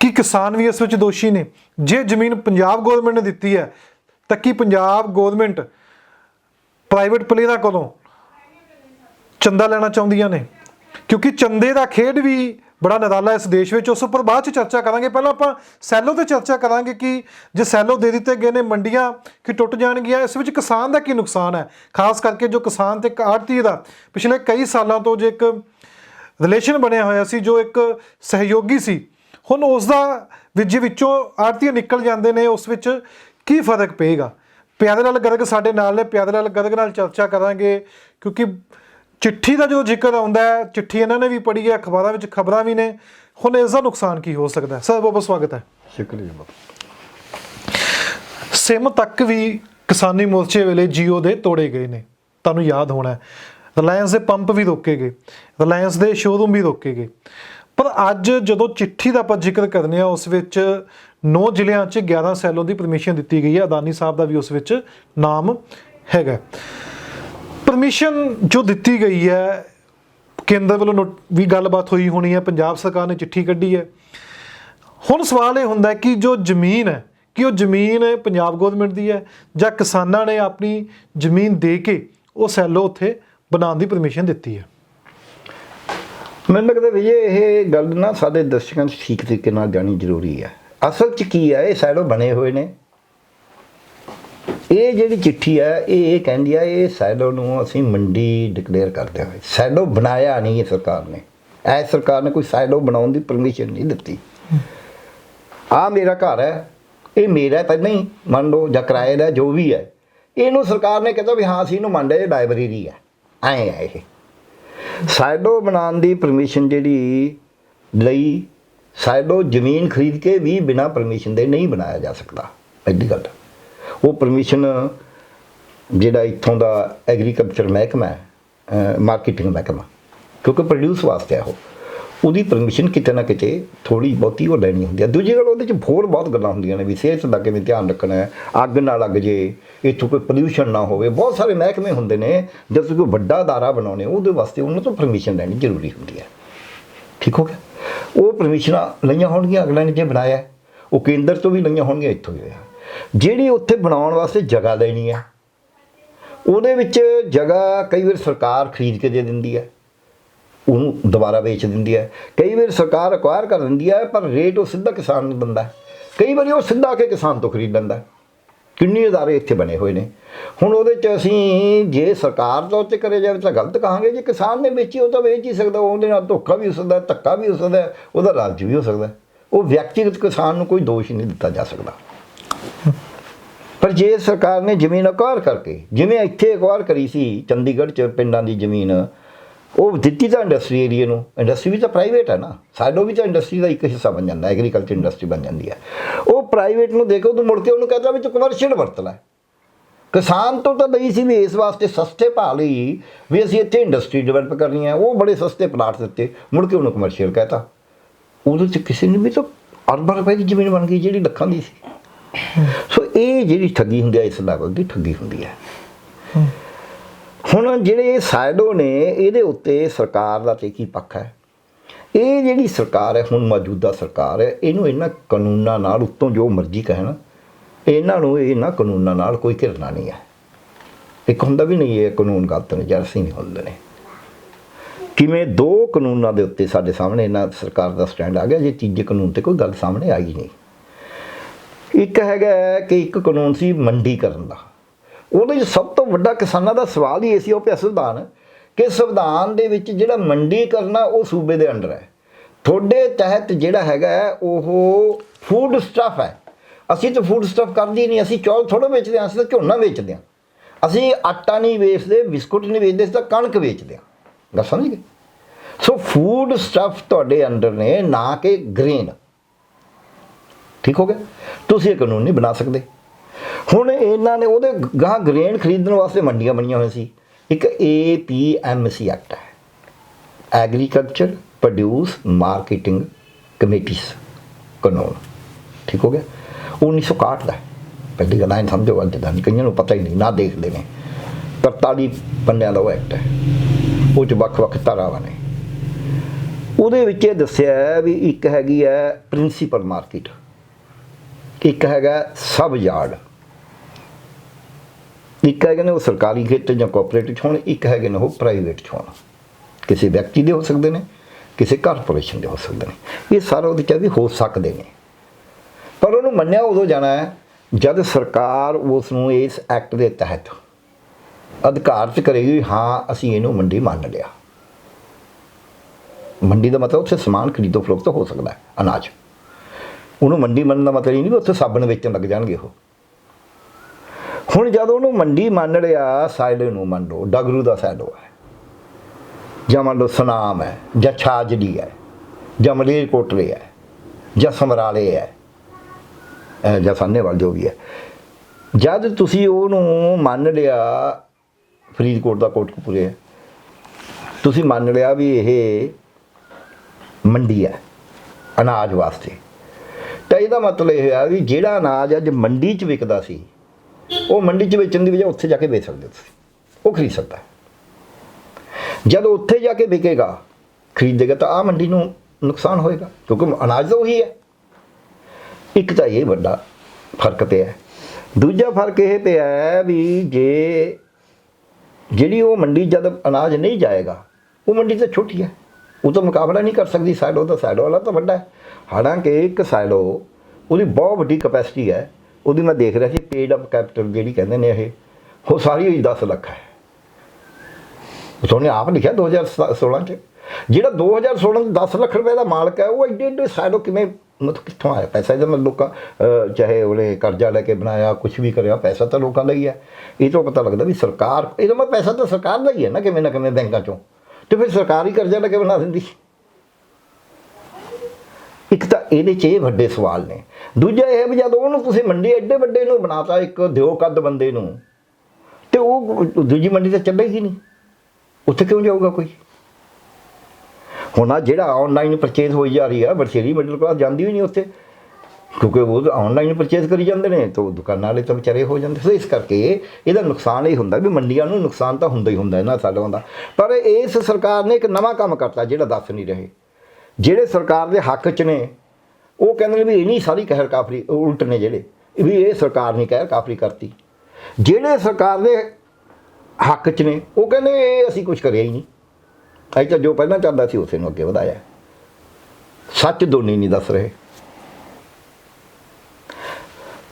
ਕੀ ਕਿਸਾਨ ਵੀ ਇਸ ਵਿੱਚ ਦੋਸ਼ੀ ਨੇ? ਜੇ ਜ਼ਮੀਨ ਪੰਜਾਬ ਗਵਰਨਮੈਂਟ ਨੇ ਦਿੱਤੀ ਹੈ ਤਾਂ ਕੀ ਪੰਜਾਬ ਗਵਰਨਮੈਂਟ ਪ੍ਰਾਈਵੇਟ ਪਲੇਅਰਾਂ ਕੋਲੋਂ ਚੰਦਾ ਲੈਣਾ ਚਾਹੁੰਦੀਆਂ ਨੇ। ਕਿਉਂਕਿ ਚੰਦੇ ਦਾ ਖੇਡ ਵੀ ਬੜਾ ਨਿਰਾਲਾ ਇਸ ਦੇਸ਼ ਵਿੱਚ। ਉਸ ਉੱਪਰ ਬਾਅਦ ਚ ਚਰਚਾ ਕਰਾਂਗੇ। ਪਹਿਲਾਂ ਆਪਾਂ ਸੈਲੋ ਤੇ ਚਰਚਾ ਕਰਾਂਗੇ ਕਿ ਜੇ ਸੈਲੋ ਦੇ ਦਿੱਤੇ ਗਏ ਨੇ ਮੰਡੀਆਂ ਕਿ ਟੁੱਟ ਜਾਣਗੀਆਂ, ਇਸ ਵਿੱਚ ਕਿਸਾਨ ਦਾ ਕੀ ਨੁਕਸਾਨ ਹੈ? ਖਾਸ ਕਰਕੇ ਜੋ ਕਿਸਾਨ ਤੇ ਇੱਕ ਆੜਤੀ ਦਾ ਪਿਛਲੇ ਕਈ ਸਾਲਾਂ ਤੋਂ ਜੇ ਇੱਕ ਰਿਲੇਸ਼ਨ ਬਣਿਆ ਹੋਇਆ ਸੀ, ਜੋ ਇੱਕ ਸਹਿਯੋਗੀ ਸੀ, ਹੁਣ ਉਸ ਦਾ ਵਿੱਚ ਵਿੱਚੋਂ ਆੜਤੀਆਂ ਨਿਕਲ ਜਾਂਦੇ ਨੇ, ਉਸ ਵਿੱਚ ਕੀ ਫ਼ਰਕ ਪਏਗਾ? ਪਿਆਰੇ ਲਾਲ ਗਰਗ ਸਾਡੇ ਨਾਲ ਨੇ ਪਿਆਰੇ ਲਾਲ ਗਰਗ ਨਾਲ ਚਰਚਾ ਕਰਾਂਗੇ ਕਿਉਂਕਿ ਚਿੱਠੀ ਦਾ ਜੋ ਜ਼ਿਕਰ ਆਉਂਦਾ ਹੈ ਚਿੱਠੀ ਇਹਨਾਂ ਨੇ ਵੀ ਪੜ੍ਹੀ ਹੈ ਅਖਬਾਰਾਂ ਵਿੱਚ ਖਬਰਾਂ ਵੀ ਨੇ ਹੁਣ ਇਸ ਦਾ ਨੁਕਸਾਨ ਕੀ ਹੋ ਸਕਦਾ ਹੈ? ਸਰ ਬਹੁਤ ਬਹੁਤ ਸਵਾਗਤ ਹੈ। ਸ਼ੁਕਰੀਆ ਸਿਮ ਤੱਕ ਵੀ ਕਿਸਾਨੀ ਮੋਰਚੇ ਵੇਲੇ ਜੀਓ ਦੇ ਤੋੜੇ ਗਏ ਨੇ। ਤੁਹਾਨੂੰ ਯਾਦ ਹੋਣਾ ਹੈ। ਰਿਲਾਇੰਸ ਦੇ ਪੰਪ ਵੀ ਰੋਕੇ ਗਏ। ਰਿਲਾਇੰਸ ਦੇ ਸ਼ੋਰੂਮ ਵੀ ਰੋਕੇ ਗਏ। ਪਰ ਅੱਜ ਜਦੋਂ ਚਿੱਠੀ ਦਾ ਆਪਾਂ ਜ਼ਿਕਰ ਕਰਨੇ ਆ ਉਸ ਵਿੱਚ 9 ਜ਼ਿਲ੍ਹਿਆਂ 'ਚ 11 ਸੈਲੋਂ ਦੀ ਪਰਮਿਸ਼ਨ ਦਿੱਤੀ ਗਈ ਹੈ। ਅਦਾਨੀ ਸਾਹਿਬ ਦਾ ਵੀ ਉਸ ਵਿੱਚ ਨਾਮ ਹੈਗਾ ਪਰਮਿਸ਼ਨ ਜੋ ਦਿੱਤੀ ਗਈ ਹੈ, ਕੇਂਦਰ ਵੱਲੋਂ ਨੋਟ- ਵੀ ਗੱਲਬਾਤ ਹੋਈ ਹੋਣੀ ਹੈ। ਪੰਜਾਬ ਸਰਕਾਰ ਨੇ ਚਿੱਠੀ ਕੱਢੀ ਹੈ। ਹੁਣ ਸਵਾਲ ਇਹ ਹੁੰਦਾ ਕਿ ਜੋ ਜ਼ਮੀਨ ਹੈ, ਕਿ ਉਹ ਜ਼ਮੀਨ ਪੰਜਾਬ ਗਵਰਨਮੈਂਟ ਦੀ ਹੈ ਜਾਂ ਕਿਸਾਨਾਂ ਨੇ ਆਪਣੀ ਜ਼ਮੀਨ ਦੇ ਕੇ ਉਹ ਸੈਲੋ ਉੱਥੇ ਬਣਾਉਣ ਦੀ ਪਰਮਿਸ਼ਨ ਦਿੱਤੀ ਹੈ? ਮੈਨੂੰ ਲੱਗਦਾ ਵੀ ਇਹ ਗੱਲ ਨਾ ਸਾਡੇ ਦਰਸ਼ਕਾਂ ਨੂੰ ਠੀਕ ਤਰੀਕੇ ਨਾਲ ਜਾਣੀ ਜ਼ਰੂਰੀ ਹੈ। ਅਸਲ 'ਚ ਕੀ ਹੈ ਇਹ ਸਾਈਡੋ ਬਣੇ ਹੋਏ ਨੇ। ਇਹ ਜਿਹੜੀ ਚਿੱਠੀ ਹੈ ਇਹ ਇਹ ਕਹਿੰਦੀ ਹੈ ਇਹ ਸੈਲੋ ਨੂੰ ਅਸੀਂ ਮੰਡੀ ਡਿਕਲੇਅਰ ਕਰਦੇ ਹੋਏ ਸੈਲੋ ਬਣਾਇਆ ਨਹੀਂ ਇਹ ਸਰਕਾਰ ਨੇ। ਐ ਸਰਕਾਰ ਨੇ ਕੋਈ ਸੈਲੋ ਬਣਾਉਣ ਦੀ ਪਰਮਿਸ਼ਨ ਨਹੀਂ ਦਿੱਤੀ। ਆ ਮੇਰਾ ਘਰ ਹੈ, ਇਹ ਮੇਰਾ ਤਾਂ ਨਹੀਂ, ਮੰਨ ਲਓ, ਜਾਂ ਕਿਰਾਏ ਦਾ ਜੋ ਵੀ ਹੈ। ਇਹਨੂੰ ਸਰਕਾਰ ਨੇ ਕਹਿੰਦਾ ਵੀ ਹਾਂ, ਅਸੀਂ ਇਹਨੂੰ ਮੰਨਦੇ ਇਹ ਲਾਇਬ੍ਰੇਰੀ ਹੈ। ਐਂ ਹੈ ਇਹ। ਸਾਈਡੋ ਬਣਾਉਣ ਦੀ ਪਰਮਿਸ਼ਨ ਜਿਹੜੀ ਲਈ ਸਾਈਡੋ ਜ਼ਮੀਨ ਖਰੀਦ ਕੇ ਵੀ ਬਿਨਾ ਪਰਮਿਸ਼ਨ ਦੇ ਨਹੀਂ ਬਣਾਇਆ ਜਾ ਸਕਦਾ। ਐਡੀ ਗੱਲ। ਉਹ ਪਰਮਿਸ਼ਨ ਜਿਹੜਾ ਇੱਥੋਂ ਦਾ ਐਗਰੀਕਲਚਰ ਮਹਿਕਮਾ ਹੈ ਮਾਰਕੀਟਿੰਗ ਮਹਿਕਮਾ, ਕਿਉਂਕਿ ਪ੍ਰੋਡਿਊਸ ਵਾਸਤੇ ਆ ਉਹ। ਉਹਦੀ ਪਰਮਿਸ਼ਨ ਕਿਤੇ ਨਾ ਕਿਤੇ ਥੋੜੀ ਬਹੁਤੀ ਉਹ ਲੈਣੀ ਹੁੰਦੀ ਹੈ ਦੂਜੀ ਗੱਲ, ਉਹਦੇ ਚ ਹੋਰ ਬਹੁਤ ਗੱਲਾਂ ਹੁੰਦੀਆਂ ਨੇ ਵੀ ਸਿਹਤ ਦਾ ਕਿਵੇਂ ਧਿਆਨ ਰੱਖਣਾ ਹੈ, ਅੱਗ ਨਾ ਲੱਗ ਜੇ, ਇੱਥੋਂ ਕੋਈ ਪੋਲਿਊਸ਼ਨ ਨਾ ਹੋਵੇ। ਬਹੁਤ ਸਾਰੇ ਮਹਿਕਮੇ ਹੁੰਦੇ ਨੇ, ਜਦ ਤੁਸੀਂ ਕੋਈ ਵੱਡਾ ਅਦਾਰਾ ਬਣਾਉਣੇ, ਉਹਦੇ ਵਾਸਤੇ ਉਹਨਾਂ ਤੋਂ ਪਰਮਿਸ਼ਨ ਲੈਣੀ ਜ਼ਰੂਰੀ ਹੁੰਦੀ ਹੈ। ਠੀਕ ਹੋ ਗਿਆ? ਉਹ ਪਰਮਿਸ਼ਨਾਂ ਲਈਆਂ ਹੋਣਗੀਆਂ ਅਗਲੇ ਨੇ ਜੇ ਬਣਾਇਆ, ਉਹ ਕੇਂਦਰ ਤੋਂ ਵੀ ਲਈਆਂ ਹੋਣਗੀਆਂ, ਇੱਥੋਂ ਵੀ ਜਿਹੜੀ ਉੱਥੇ ਬਣਾਉਣ ਵਾਸਤੇ ਜਗ੍ਹਾ ਲੈਣੀ ਹੈ ਉਹਦੇ ਵਿੱਚ ਜਗ੍ਹਾ ਕਈ ਵਾਰ ਸਰਕਾਰ ਖਰੀਦ ਕੇ ਦੇ ਦਿੰਦੀ ਹੈ ਉਹਨੂੰ ਦੁਬਾਰਾ ਵੇਚ ਦਿੰਦੀ ਹੈ ਕਈ ਵਾਰ ਸਰਕਾਰ ਅਕਵਾਇਰ ਕਰ ਦਿੰਦੀ ਹੈ ਪਰ ਰੇਟ ਉਹ ਸਿੱਧਾ ਕਿਸਾਨ ਨੂੰ ਦਿੰਦਾ। ਕਈ ਵਾਰੀ ਉਹ ਸਿੱਧਾ ਆ ਕੇ ਕਿਸਾਨ ਤੋਂ ਖਰੀਦ ਲੈਂਦਾ। ਕਿੰਨੇ ਅਦਾਰੇ ਇੱਥੇ ਬਣੇ ਹੋਏ ਨੇ। ਹੁਣ ਉਹਦੇ ਚ ਅਸੀਂ ਜੇ ਸਰਕਾਰ ਤੌਰ ਤੇ ਕਰੇ ਜਾਵੇ ਤਾਂ ਗਲਤ ਕਹਾਂਗੇ। ਜੇ ਕਿਸਾਨ ਨੇ ਵੇਚੀ, ਉਹ ਤਾਂ ਵੇਚ ਹੀ ਸਕਦਾ। ਉਹਦੇ ਨਾਲ ਧੋਖਾ ਵੀ ਹੋ ਸਕਦਾ, ਧੱਕਾ ਵੀ ਹੋ ਸਕਦਾ, ਉਹਦਾ ਲਾਲਚ ਵੀ ਹੋ ਸਕਦਾ। ਉਹ ਵਿਅਕਤੀਗਤ ਕਿਸਾਨ ਨੂੰ ਕੋਈ ਦੋਸ਼ ਨਹੀਂ ਦਿੱਤਾ ਜਾ ਸਕਦਾ। ਪਰ ਜੇ ਸਰਕਾਰ ਨੇ ਜ਼ਮੀਨ ਅਕਵਾਇਰ ਕਰਕੇ, ਜਿਵੇਂ ਇੱਥੇ ਅਕਵਾਇਰ ਕਰੀ ਸੀ ਚੰਡੀਗੜ੍ਹ ਚ ਪਿੰਡਾਂ ਦੀ ਜ਼ਮੀਨ ਉਹ ਦਿੱਤੀ ਤਾਂ ਇੰਡਸਟਰੀ ਏਰੀਆ ਨੂੰ ਇੰਡਸਟਰੀ ਵੀ ਤਾਂ ਪ੍ਰਾਈਵੇਟ ਹੈ ਨਾ। ਸਾਡੋ ਵੀ ਤਾਂ ਇੰਡਸਟਰੀ ਦਾ ਇੱਕ ਹਿੱਸਾ ਬਣ ਜਾਂਦਾ ਐਗਰੀਕਲਚਰ ਇੰਡਸਟਰੀ ਬਣ ਜਾਂਦੀ ਹੈ ਉਹ ਪ੍ਰਾਈਵੇਟ ਨੂੰ ਦੇਖੋ ਤੂੰ ਮੁੜ ਕੇ ਉਹਨੂੰ ਕਹਿੰਦਾ ਵੀ ਤੂੰ ਕਮਰਸ਼ੀਅਲ ਵਰਤ ਲੈ। ਕਿਸਾਨ ਤੋਂ ਤਾਂ ਲਈ ਸੀ ਵੀ ਇਸ ਵਾਸਤੇ ਸਸਤੇ ਭਾਅ ਲਈ ਵੀ ਅਸੀਂ ਇੱਥੇ ਇੰਡਸਟਰੀ ਡਿਵੈਲਪ ਕਰਨੀ ਹੈ ਉਹ ਬੜੇ ਸਸਤੇ ਪਲਾਟ ਦਿੱਤੇ ਮੁੜ ਕੇ ਉਹਨੂੰ ਕਮਰਸ਼ੀਅਲ ਕਹਤਾ ਉਹਦੇ ਚ ਕਿਸੇ ਨੇ ਵੀ ਤਾਂ ਅਰਬਾਂ ਰੁਪਏ ਦੀ ਜ਼ਮੀਨ ਬਣ ਗਈ ਜਿਹੜੀ ਲੱਖਾਂ ਦੀ ਸੀ। ਸੋ ਇਹ ਜਿਹੜੀ ਠੱਗੀ ਹੁੰਦੀ ਹੈ ਇਸ ਲੈਵਲ ਦੀ ਠੱਗੀ ਹੁੰਦੀ ਹੈ। ਹੁਣ ਜਿਹੜੇ ਸਾਈਡੋ ਨੇ, ਇਹਦੇ ਉੱਤੇ ਸਰਕਾਰ ਦਾ ਤੇ ਕੀ ਪੱਖ ਹੈ? ਇਹ ਜਿਹੜੀ ਸਰਕਾਰ ਹੈ, ਹੁਣ ਮੌਜੂਦਾ ਸਰਕਾਰ ਹੈ, ਇਹਨੂੰ ਇਹਨਾਂ ਕਾਨੂੰਨਾਂ ਨਾਲ ਉੱਤੋਂ ਜੋ ਮਰਜ਼ੀ ਕਹਿਣ ਇਹਨਾਂ ਨੂੰ ਇਹਨਾਂ ਕਾਨੂੰਨਾਂ ਨਾਲ ਕੋਈ ਘਿਰਨਾ ਨਹੀਂ ਹੈ। ਇੱਕ ਹੁੰਦਾ ਵੀ ਨਹੀਂ, ਇਹ ਕਾਨੂੰਨ ਗਲਤ ਨੇ ਜਾਂ ਅਸੀਂ ਨਹੀਂ ਹੁੰਦੇ ਨੇ। ਕਿਵੇਂ ਦੋ ਕਾਨੂੰਨਾਂ ਦੇ ਉੱਤੇ ਸਾਡੇ ਸਾਹਮਣੇ ਇਹਨਾਂ ਸਰਕਾਰ ਦਾ ਸਟੈਂਡ ਆ ਗਿਆ, ਜੇ ਤੀਜੇ ਕਾਨੂੰਨ ਤੇ ਕੋਈ ਗੱਲ ਸਾਹਮਣੇ ਆਈ ਨਹੀਂ। ਇੱਕ ਹੈਗਾ ਹੈ ਕਿ ਇੱਕ ਕਾਨੂੰਨ ਸੀ ਮੰਡੀ ਕਰਨ ਦਾ। ਉਹਦੇ 'ਚ ਸਭ ਤੋਂ ਵੱਡਾ ਕਿਸਾਨਾਂ ਦਾ ਸਵਾਲ ਹੀ ਇਹ ਸੀ, ਉਹ ਪਿਆ ਸੰਵਿਧਾਨ, ਕਿ ਸੰਵਿਧਾਨ ਦੇ ਵਿੱਚ ਜਿਹੜਾ ਮੰਡੀ ਕਰਨਾ ਉਹ ਸੂਬੇ ਦੇ ਅੰਡਰ ਹੈ। ਤੁਹਾਡੇ ਤਹਿਤ ਜਿਹੜਾ ਹੈਗਾ ਉਹ ਫੂਡ ਸਟਫ ਹੈ। ਅਸੀਂ ਤਾਂ ਫੂਡ ਸਟਫ ਕਰਦੇ ਨਹੀਂ, ਅਸੀਂ ਚੌਲ ਥੋੜਾ ਵੇਚਦੇ ਹਾਂ, ਅਸੀਂ ਤਾਂ ਝੋਨਾ ਵੇਚਦੇ ਹਾਂ। ਅਸੀਂ ਆਟਾ ਨਹੀਂ ਵੇਚਦੇ, ਬਿਸਕੁਟ ਨਹੀਂ ਵੇਚਦੇ, ਅਸੀਂ ਤਾਂ ਕਣਕ ਵੇਚਦੇ ਹਾਂ। ਗੱਲ ਸਮਝ ਗਏ? ਸੋ ਫੂਡ ਸਟਫ ਤੁਹਾਡੇ ਅੰਡਰ ਨੇ, ਨਾ ਕਿ ਗ੍ਰੇਨ ਠੀਕ ਹੋ ਗਿਆ? ਤੁਸੀਂ ਇਹ ਕਾਨੂੰਨ ਨਹੀਂ ਬਣਾ ਸਕਦੇ। ਹੁਣ ਇਹਨਾਂ ਨੇ ਉਹਦੇ ਗਾਂ ਗ੍ਰੇਨ ਖਰੀਦਣ ਵਾਸਤੇ ਮੰਡੀਆਂ ਬਣੀਆਂ ਹੋਈਆਂ ਸੀ। ਇੱਕ ਏਪੀਐਮਸੀ ਐਕਟ ਹੈ। ਐਗਰੀਕਲਚਰ ਪ੍ਰੋਡਿਊਸ ਮਾਰਕੀਟਿੰਗ ਕਮੇਟੀਜ਼ ਕਾਨੂੰਨ। ਠੀਕ ਹੋ ਗਿਆ? 1961 ਦਾ ਪਹਿਲੀ ਗੱਲ ਐਂ ਸਮਝੋ, ਅੱਜ ਦਾ ਕਈਆਂ ਨੂੰ ਪਤਾ ਹੀ ਨਹੀਂ, ਨਾ ਦੇਖਦੇ ਨੇ। 43 ਪੰਨਿਆਂ ਦਾ ਉਹ ਐਕਟ ਹੈ। ਉਹ ਚ ਵੱਖ-ਵੱਖ ਧਾਰਾਵਾਂ ਨੇ। ਉਹਦੇ ਵਿੱਚ ਇਹ ਦੱਸਿਆ ਵੀ ਇੱਕ ਹੈਗੀ ਹੈ ਪ੍ਰਿੰਸੀਪਲ ਮਾਰਕੀਟ ਇੱਕ ਹੈਗਾ ਸਬ ਯਾਰਡ ਇੱਕ ਹੈਗੇ ਨੇ ਉਹ ਸਰਕਾਰੀ ਖੇਤਰ ਜਾਂ ਕੋਆਪਰੇਟਿਵ 'ਚ ਹੋਣ, ਇੱਕ ਹੈਗੇ ਨੇ ਉਹ ਪ੍ਰਾਈਵੇਟ 'ਚ ਹੋਣ। ਕਿਸੇ ਵਿਅਕਤੀ ਦੇ ਹੋ ਸਕਦੇ ਨੇ, ਕਿਸੇ ਕਾਰਪੋਰੇਸ਼ਨ ਦੇ ਹੋ ਸਕਦੇ ਨੇ। ਇਹ ਸਾਰਾ ਉਹਦੇ 'ਚ ਵੀ ਹੋ ਸਕਦੇ ਨੇ। ਪਰ ਉਹਨੂੰ ਮੰਨਿਆ ਉਦੋਂ ਜਾਣਾ ਹੈ, ਜਦ ਸਰਕਾਰ ਉਸ ਨੂੰ ਇਸ ਐਕਟ ਦੇ ਤਹਿਤ ਅਧਿਕਾਰ 'ਚ ਕਰੇਗੀ ਵੀ ਹਾਂ, ਅਸੀਂ ਇਹਨੂੰ ਮੰਡੀ ਮੰਨ ਲਿਆ। ਮੰਡੀ ਦਾ ਮਤਲਬ ਉੱਥੇ ਸਮਾਨ ਖਰੀਦੋ ਫਰੋਖਤ ਹੋ ਸਕਦਾ ਹੈ, ਅਨਾਜ। ਉਹਨੂੰ ਮੰਡੀ ਮੰਨਣ ਦਾ ਮਤਲਬ ਇਹ ਨਹੀਂ ਵੀ ਉੱਥੇ ਸਾਬਣ ਵੇਚਣ ਲੱਗ ਜਾਣਗੇ ਉਹ। ਹੁਣ ਜਦ ਉਹਨੂੰ ਮੰਡੀ ਮੰਨ ਲਿਆ ਸਾਈਡੇ ਨੂੰ ਮੰਨ ਲਓ, ਡਗਰੂ ਦਾ ਸਾਈਡੋ ਹੈ। ਜਾਂ ਮੰਨ ਲਓ ਸਨਾਮ ਹੈ, ਜਾਂ ਛਾਜਲੀ ਹੈ, ਜਾਂ ਮਲੇਰਕੋਟਲੇ ਹੈ, ਜਾਂ ਸਮਰਾਲੇ ਹੈ ਜਾਂ ਸਾਹਨੇਵਾਲ ਜੋ ਵੀ ਹੈ। ਜਦ ਤੁਸੀਂ ਉਹਨੂੰ ਮੰਨ ਲਿਆ, ਫਰੀਦਕੋਟ ਦਾ ਕੋਟਕਪੂਰੇ ਤੁਸੀਂ ਮੰਨ ਲਿਆ ਵੀ ਇਹ ਮੰਡੀ ਹੈ, ਅਨਾਜ ਵਾਸਤੇ। ਤਾਂ ਇਹਦਾ ਮਤਲਬ ਇਹ ਹੋਇਆ ਵੀ ਜਿਹੜਾ ਅਨਾਜ ਅੱਜ ਮੰਡੀ 'ਚ ਵਿਕਦਾ ਸੀ ਉਹ ਮੰਡੀ 'ਚ ਵੇਚਣ ਦੀ ਵਜ੍ਹਾ ਉੱਥੇ ਜਾ ਕੇ ਵੇਚ ਸਕਦੇ ਹੋ ਤੁਸੀਂ। ਉਹ ਖਰੀਦ ਸਕਦਾ। ਜਦ ਉੱਥੇ ਜਾ ਕੇ ਵਿਕੇਗਾ, ਖਰੀਦੇਗਾ ਤਾਂ ਆ ਮੰਡੀ ਨੂੰ ਨੁਕਸਾਨ ਹੋਏਗਾ, ਕਿਉਂਕਿ ਅਨਾਜ ਤਾਂ ਉਹੀ ਹੈ। ਇੱਕ ਤਾਂ ਇਹ ਵੱਡਾ ਫ਼ਰਕ ਪਿਆ ਹੈ। ਦੂਜਾ ਫ਼ਰਕ ਇਹ ਪਿਆ ਹੈ ਵੀ ਜੇ ਜਿਹੜੀ ਉਹ ਮੰਡੀ ਜਦ ਅਨਾਜ ਨਹੀਂ ਜਾਏਗਾ, ਉਹ ਮੰਡੀ ਤਾਂ ਛੋਟੀ ਹੈ। ਉਹ ਤਾਂ ਮੁਕਾਬਲਾ ਨਹੀਂ ਕਰ ਸਕਦੀ। ਸਾਈਡੋ ਤਾਂ ਸਾਈਡੋ ਵਾਲਾ ਤਾਂ ਵੱਡਾ ਹੈ। ਹਾਲਾਂਕਿ ਇੱਕ ਸਾਈਡੋ ਉਹਦੀ ਬਹੁਤ ਵੱਡੀ ਕਪੈਸਿਟੀ ਹੈ। ਉਹਦੀ ਮੈਂ ਦੇਖ ਰਿਹਾ ਸੀ ਪੇਡ ਅਪ ਕੈਪੀਟਲ ਜਿਹੜੀ ਕਹਿੰਦੇ ਨੇ ਇਹ, ਉਹ ਸਾਰੀ ਹੋਈ 10 ਲੱਖ ਹੈ। ਉਹਨੇ ਆਪ ਲਿਖਿਆ 2016 ਚ। ਜਿਹੜਾ 2016 ਚ 10 ਲੱਖ ਰੁਪਏ ਦਾ ਮਾਲਕ ਹੈ, ਉਹ ਐਡੇ ਐਡੇ ਸਾਈਡੋ ਕਿਵੇਂ ਮਤਲਬ ਕਿੱਥੋਂ ਆਇਆ? ਪੈਸਾ ਇਹਦਾ ਮਤਲਬ ਲੋਕਾਂ ਚਾਹੇ ਉਹਨੇ ਕਰਜ਼ਾ ਲੈ ਕੇ ਬਣਾਇਆ ਕੁਝ ਵੀ ਕਰਿਆ, ਪੈਸਾ ਤਾਂ ਲੋਕਾਂ ਦਾ ਹੀ ਹੈ। ਇਹ ਤੋਂ ਪਤਾ ਲੱਗਦਾ ਵੀ ਸਰਕਾਰ ਇਹਦਾ ਮੈਂ ਪੈਸਾ ਤਾਂ ਸਰਕਾਰ ਦਾ ਹੀ ਹੈ ਨਾ, ਕਿਵੇਂ ਨਾ ਕਿਵੇਂ ਬੈਂਕਾਂ ਚੋਂ। ਤੇ ਫਿਰ ਸਰਕਾਰ ਹੀ ਕਰਜ਼ਾ ਲੈ ਕੇ ਬਣਾ ਦਿੰਦੀ। ਇੱਕ ਤਾਂ ਇਹਦੇ 'ਚ ਇਹ ਵੱਡੇ ਸਵਾਲ ਨੇ। ਦੂਜਾ ਇਹ ਵੀ ਜਦੋਂ ਉਹਨੂੰ ਤੁਸੀਂ ਮੰਡੀ ਐਡੇ ਵੱਡੇ ਨੂੰ ਬਣਾਤਾ, ਇੱਕ ਦਿਓ ਕੱਦ ਬੰਦੇ ਨੂੰ, ਤੇ ਉਹ ਦੂਜੀ ਮੰਡੀ ਤਾਂ ਚੱਲੇਗੀ ਨਹੀਂ। ਉੱਥੇ ਕਿਉਂ ਜਾਊਗਾ ਕੋਈ? ਹੁਣ ਆਹ ਜਿਹੜਾ ਆਨਲਾਈਨ ਪਰਚੇਜ਼ ਹੋਈ ਜਾ ਰਹੀ ਆ, ਬਰਸੇਰੀ ਮਿਡਲ ਕਲਾਸ ਜਾਂਦੀ ਹੀ ਨਹੀਂ ਉੱਥੇ, ਕਿਉਂਕਿ ਉਹ ਆਨਲਾਈਨ ਪਰਚੇਸ ਕਰੀ ਜਾਂਦੇ ਨੇ, ਤਾਂ ਉਹ ਦੁਕਾਨਾਂ ਵਾਲੇ ਤਾਂ ਵਿਚਾਰੇ ਹੋ ਜਾਂਦੇ। ਸੋ ਇਸ ਕਰਕੇ ਇਹਦਾ ਨੁਕਸਾਨ ਇਹ ਹੁੰਦਾ ਵੀ ਮੰਡੀਆਂ ਨੂੰ ਨੁਕਸਾਨ ਤਾਂ ਹੁੰਦਾ ਹੀ ਹੁੰਦਾ ਇਹਨਾਂ ਸਾਲਾਂ ਦਾ। ਪਰ ਇਸ ਸਰਕਾਰ ਨੇ ਇੱਕ ਨਵਾਂ ਕੰਮ ਕਰਤਾ ਜਿਹੜਾ ਦੱਸ ਨਹੀਂ ਰਹੇ। ਜਿਹੜੇ ਸਰਕਾਰ ਦੇ ਹੱਕ 'ਚ ਨੇ, ਉਹ ਕਹਿੰਦੇ ਨੇ ਵੀ ਇਹ ਨਹੀਂ ਸਾਰੀ ਕਹਿਰ ਕਾਫਰੀ, ਉਲਟ ਨੇ ਜਿਹੜੇ, ਵੀ ਇਹ ਸਰਕਾਰ ਨੇ ਕਹਿਰ ਕਾਫਰੀ ਕਰਤੀ। ਜਿਹੜੇ ਸਰਕਾਰ ਦੇ ਹੱਕ 'ਚ ਨੇ, ਉਹ ਕਹਿੰਦੇ ਇਹ ਅਸੀਂ ਕੁਝ ਕਰਿਆ ਹੀ ਨਹੀਂ। ਅਸੀਂ ਤਾਂ ਜੋ ਪਹਿਲਾਂ ਚੱਲਦਾ ਸੀ, ਉਸੇ ਨੂੰ ਅੱਗੇ ਵਧਾਇਆ। ਸੱਚ ਦੋਨੀ ਨਹੀਂ ਦੱਸ ਰਹੇ।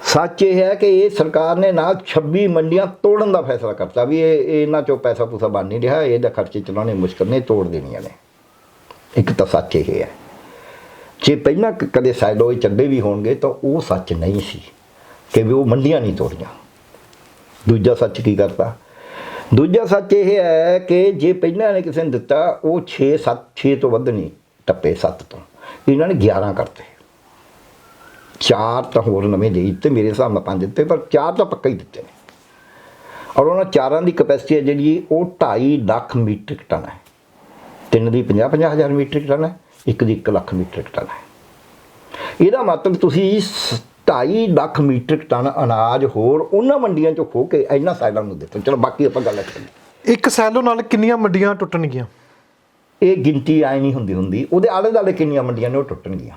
ਸੱਚ ਇਹ ਹੈ ਕਿ ਇਹ ਸਰਕਾਰ ਨੇ ਨਾਲ 26 ਮੰਡੀਆਂ ਤੋੜਨ ਦਾ ਫੈਸਲਾ ਕਰਤਾ ਵੀ ਇਹ ਇਹ ਇਹਨਾਂ ਚੋਂ ਪੈਸਾ ਪੂਸਾ ਬਣ ਨਹੀਂ ਰਿਹਾ, ਇਹਦਾ ਖਰਚੇ ਚਲਾਉਣੇ ਮੁਸ਼ਕਲ ਨੇ ਤੋੜ ਦੇਣੀਆਂ ਨੇ। ਇੱਕ ਤਾਂ ਸੱਚ ਇਹ ਹੈ। ਜੇ ਪਹਿਲਾਂ ਕਦੇ ਸਾਈਡੋਏ ਚੱਡੇ ਵੀ ਹੋਣਗੇ ਤਾਂ ਉਹ ਸੱਚ ਨਹੀਂ ਸੀ, ਕਿ ਵੀ ਉਹ ਮੰਡੀਆਂ ਨਹੀਂ ਤੋੜੀਆਂ। ਦੂਜਾ ਸੱਚ ਕੀ ਕਰਦਾ ਦੂਜਾ ਸੱਚ ਇਹ ਹੈ ਕਿ ਜੇ ਪਹਿਲਾਂ ਨੇ ਕਿਸੇ ਨੇ ਦਿੱਤਾ, ਉਹ 6 7 6 ਤੋਂ ਵੱਧ ਨਹੀਂ, ਟੱਪੇ 7 ਤੋਂ। ਇਹਨਾਂ ਨੇ 11 ਕਰਤੇ। ਚਾਰ ਤਾਂ ਹੋਰ ਨਵੇਂ ਦੇ ਦਿੱਤੇ, ਮੇਰੇ ਹਿਸਾਬ ਨਾਲ ਪੰਜ ਦਿੱਤੇ, ਪਰ ਚਾਰ ਤਾਂ ਪੱਕਾ ਹੀ ਦਿੱਤੇ ਨੇ। ਔਰ ਉਹਨਾਂ ਚਾਰਾਂ ਦੀ ਕਪੈਸਿਟੀ ਹੈ ਜਿਹੜੀ, ਉਹ 2.5 ਲੱਖ ਮੀਟ੍ਰਿਕ ਟਨ ਹੈ। ਤਿੰਨ ਦੀ 50 50 ਹਜ਼ਾਰ ਮੀਟ੍ਰਿਕ ਟਨ ਹੈ ਇੱਕ ਦੀ 1 ਲੱਖ ਮੀਟ੍ਰਿਕ ਟਨ ਹੈ। ਇਹਦਾ ਮਤਲਬ ਤੁਸੀਂ 2.5 ਲੱਖ ਮੀਟ੍ਰਿਕ ਟਨ ਅਨਾਜ ਹੋਰ ਉਹਨਾਂ ਮੰਡੀਆਂ ਚੋਂ ਖੋ ਕੇ ਇਹਨਾਂ ਸਾਈਡਾਂ ਨੂੰ ਦਿੱਤਾ। ਚਲੋ ਬਾਕੀ ਆਪਾਂ ਗੱਲ ਕਰੀਏ ਇੱਕ ਸੈਲੋ ਨਾਲ ਕਿੰਨੀਆਂ ਮੰਡੀਆਂ ਟੁੱਟਣਗੀਆਂ? ਇਹ ਗਿਣਤੀ ਐ ਨਹੀਂ ਹੁੰਦੀ ਹੁੰਦੀ। ਉਹਦੇ ਆਲੇ ਦੁਆਲੇ ਕਿੰਨੀਆਂ ਮੰਡੀਆਂ ਨੇ ਉਹ ਟੁੱਟਣਗੀਆਂ।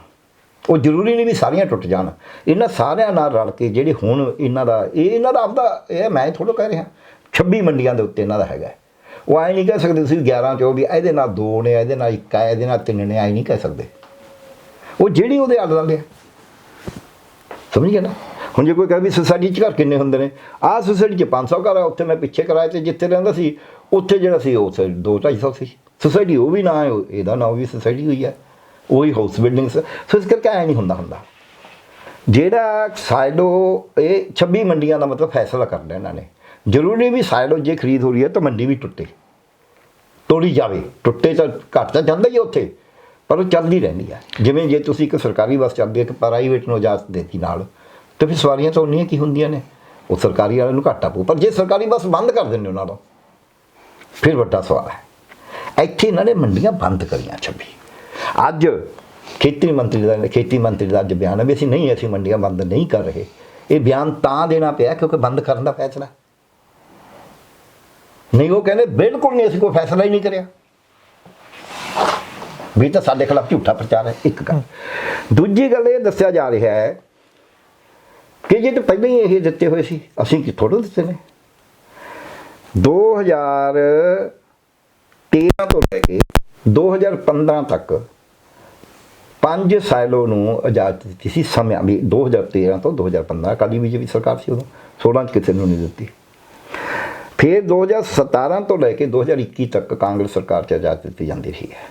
ਉਹ ਜ਼ਰੂਰੀ ਨਹੀਂ ਵੀ ਸਾਰੀਆਂ ਟੁੱਟ ਜਾਣ। ਇਹਨਾਂ ਸਾਰਿਆਂ ਨਾਲ ਰਲ ਕੇ ਜਿਹੜੇ ਹੁਣ ਇਹਨਾਂ ਦਾ ਇਹ ਇਹਨਾਂ ਦਾ ਆਪਦਾ ਇਹ ਮੈਂ ਥੋੜਾ ਕਹਿ ਰਿਹਾ। 26 ਮੰਡੀਆਂ ਦੇ ਉੱਤੇ ਇਹਨਾਂ ਦਾ ਹੈਗਾ। ਉਹ ਐ ਨਹੀਂ ਕਹਿ ਸਕਦੇ ਤੁਸੀਂ 11 ਚੋਂ ਵੀ ਇਹਦੇ ਨਾਲ ਦੋ ਨੇ, ਇਹਦੇ ਨਾਲ ਇੱਕ ਹੈ ਇਹਦੇ ਨਾਲ ਤਿੰਨ ਨੇ, ਐ ਨਹੀਂ ਕਹਿ ਸਕਦੇ। ਉਹ ਜਿਹੜੀ ਉਹਦੇ ਆਲੇ ਦੁਆਲੇ ਆ। ਸਮਝ ਗਏ ਨਾ? ਹੁਣ ਜੇ ਕੋਈ ਕਹੇ ਵੀ ਸੁਸਾਇਟੀ ਚ ਘਰ ਕਿੰਨੇ ਹੁੰਦੇ ਨੇ, ਆਹ ਸੁਸਾਇਟੀ ਚ 500 ਘਰ ਆ, ਉੱਥੇ ਮੈਂ ਪਿੱਛੇ ਕਰਾਇਆ ਤੇ ਜਿੱਥੇ ਰਹਿੰਦਾ ਸੀ, ਉੱਥੇ ਜਿਹੜਾ ਸੀ ਉਹ 2 250 ਸੀ ਸੁਸਾਇਟੀ ਉਹ ਵੀ ਨਾ ਹੈ ਇਹਦਾ ਨਾ ਵੀ ਸੁਸਾਇਟੀ ਹੋਈ ਹੈ ਉਹੀ ਹਾਊਸ ਬਿਲਡਿੰਗਸ ਸੋ ਇਸ ਕਰਕੇ ਐ ਨਹੀਂ ਹੁੰਦਾ ਹੁੰਦਾ। ਜਿਹੜਾ ਸਾਈਡੋ ਇਹ 26 ਮੰਡੀਆਂ ਦਾ ਮਤਲਬ ਫੈਸਲਾ ਕਰ ਲਿਆ ਇਹਨਾਂ ਨੇ। ਜ਼ਰੂਰੀ ਨਹੀਂ ਵੀ ਸਾਈਡੋ ਜੇ ਖਰੀਦ ਹੋ ਰਹੀ ਹੈ ਤਾਂ ਮੰਡੀ ਵੀ ਟੁੱਟੇ। ਤੋੜੀ ਜਾਵੇ। ਟੁੱਟੇ ਤਾਂ ਘੱਟ ਤਾਂ ਜਾਂਦਾ ਹੀ ਹੈ ਉੱਥੇ, ਪਰ ਉਹ ਚੱਲਦੀ ਰਹਿੰਦੀ ਹੈ। ਜਿਵੇਂ ਜੇ ਤੁਸੀਂ ਇੱਕ ਸਰਕਾਰੀ ਬੱਸ ਚੱਲਦੀ ਹੈ, ਇੱਕ ਪ੍ਰਾਈਵੇਟ ਨੂੰ ਇਜਾਜ਼ਤ ਦੇਤੀ ਨਾਲ, ਤੇ ਫਿਰ ਸਵਾਰੀਆਂ ਤਾਂ ਉਨੀਆਂ ਕੀ ਹੁੰਦੀਆਂ ਨੇ? ਉਹ ਸਰਕਾਰੀ ਵਾਲਿਆਂ ਨੂੰ ਘਾਟਾ ਪਊ। ਪਰ ਜੇ ਸਰਕਾਰੀ ਬੱਸ ਬੰਦ ਕਰ ਦਿੰਦੇ ਉਹਨਾਂ ਤੋਂ, ਫਿਰ ਵੱਡਾ ਸਵਾਲ ਹੈ। ਇੱਥੇ ਇਹਨਾਂ ਨੇ ਮੰਡੀਆਂ ਬੰਦ ਕਰੀਆਂ 26 ਅੱਜ ਖੇਤੀ ਮੰਤਰੀ ਦਾ, ਖੇਤੀ ਮੰਤਰੀ ਦਾ ਅੱਜ ਬਿਆਨ ਹੈ ਵੀ ਅਸੀਂ ਨਹੀਂ, ਅਸੀਂ ਮੰਡੀਆਂ ਬੰਦ ਨਹੀਂ ਕਰ ਰਹੇ। ਇਹ ਬਿਆਨ ਤਾਂ ਦੇਣਾ ਪਿਆ ਕਿਉਂਕਿ ਬੰਦ ਕਰਨ ਦਾ ਫੈਸਲਾ ਨਹੀਂ, ਉਹ ਕਹਿੰਦੇ ਬਿਲਕੁਲ ਨਹੀਂ, ਅਸੀਂ ਕੋਈ ਫੈਸਲਾ ਹੀ ਨਹੀਂ ਕਰਿਆ। ਵੀ ਤਾਂ ਸਾਡੇ ਖਿਲਾਫ ਝੂਠਾ ਪ੍ਰਚਾਰ ਹੈ, ਇੱਕ ਗੱਲ। ਦੂਜੀ ਗੱਲ ਇਹ ਦੱਸਿਆ ਜਾ ਰਿਹਾ ਹੈ ਕਿ ਤਾਂ ਪਹਿਲਾਂ ਹੀ ਇਹ ਦਿੱਤੇ ਹੋਏ ਸੀ, ਅਸੀਂ ਕਿ ਥੋੜੇ ਦਿੱਤੇ ਨੇ? 2013 ਤੋਂ ਲੈ ਕੇ 2015 ਤੱਕ ਪੰਜ ਸਾਈਲੋ ਨੂੰ ਇਜਾਜ਼ਤ ਦਿੱਤੀ ਸੀ ਸਮਿਆਂ ਵੀ 2013 ਤੋਂ 2015 ਕਾਲੀ ਬੀਜੇਪੀ ਸਰਕਾਰ ਸੀ ਉਦੋਂ 16 ਚ ਕਿਸੇ ਨੂੰ ਨਹੀਂ ਦਿੱਤੀ। ਫਿਰ 2017 ਤੋਂ ਲੈ ਕੇ 2021 ਤੱਕ ਕਾਂਗਰਸ ਸਰਕਾਰ ਚ ਇਜਾਜ਼ਤ ਦਿੱਤੀ ਜਾਂਦੀ ਰਹੀ ਹੈ।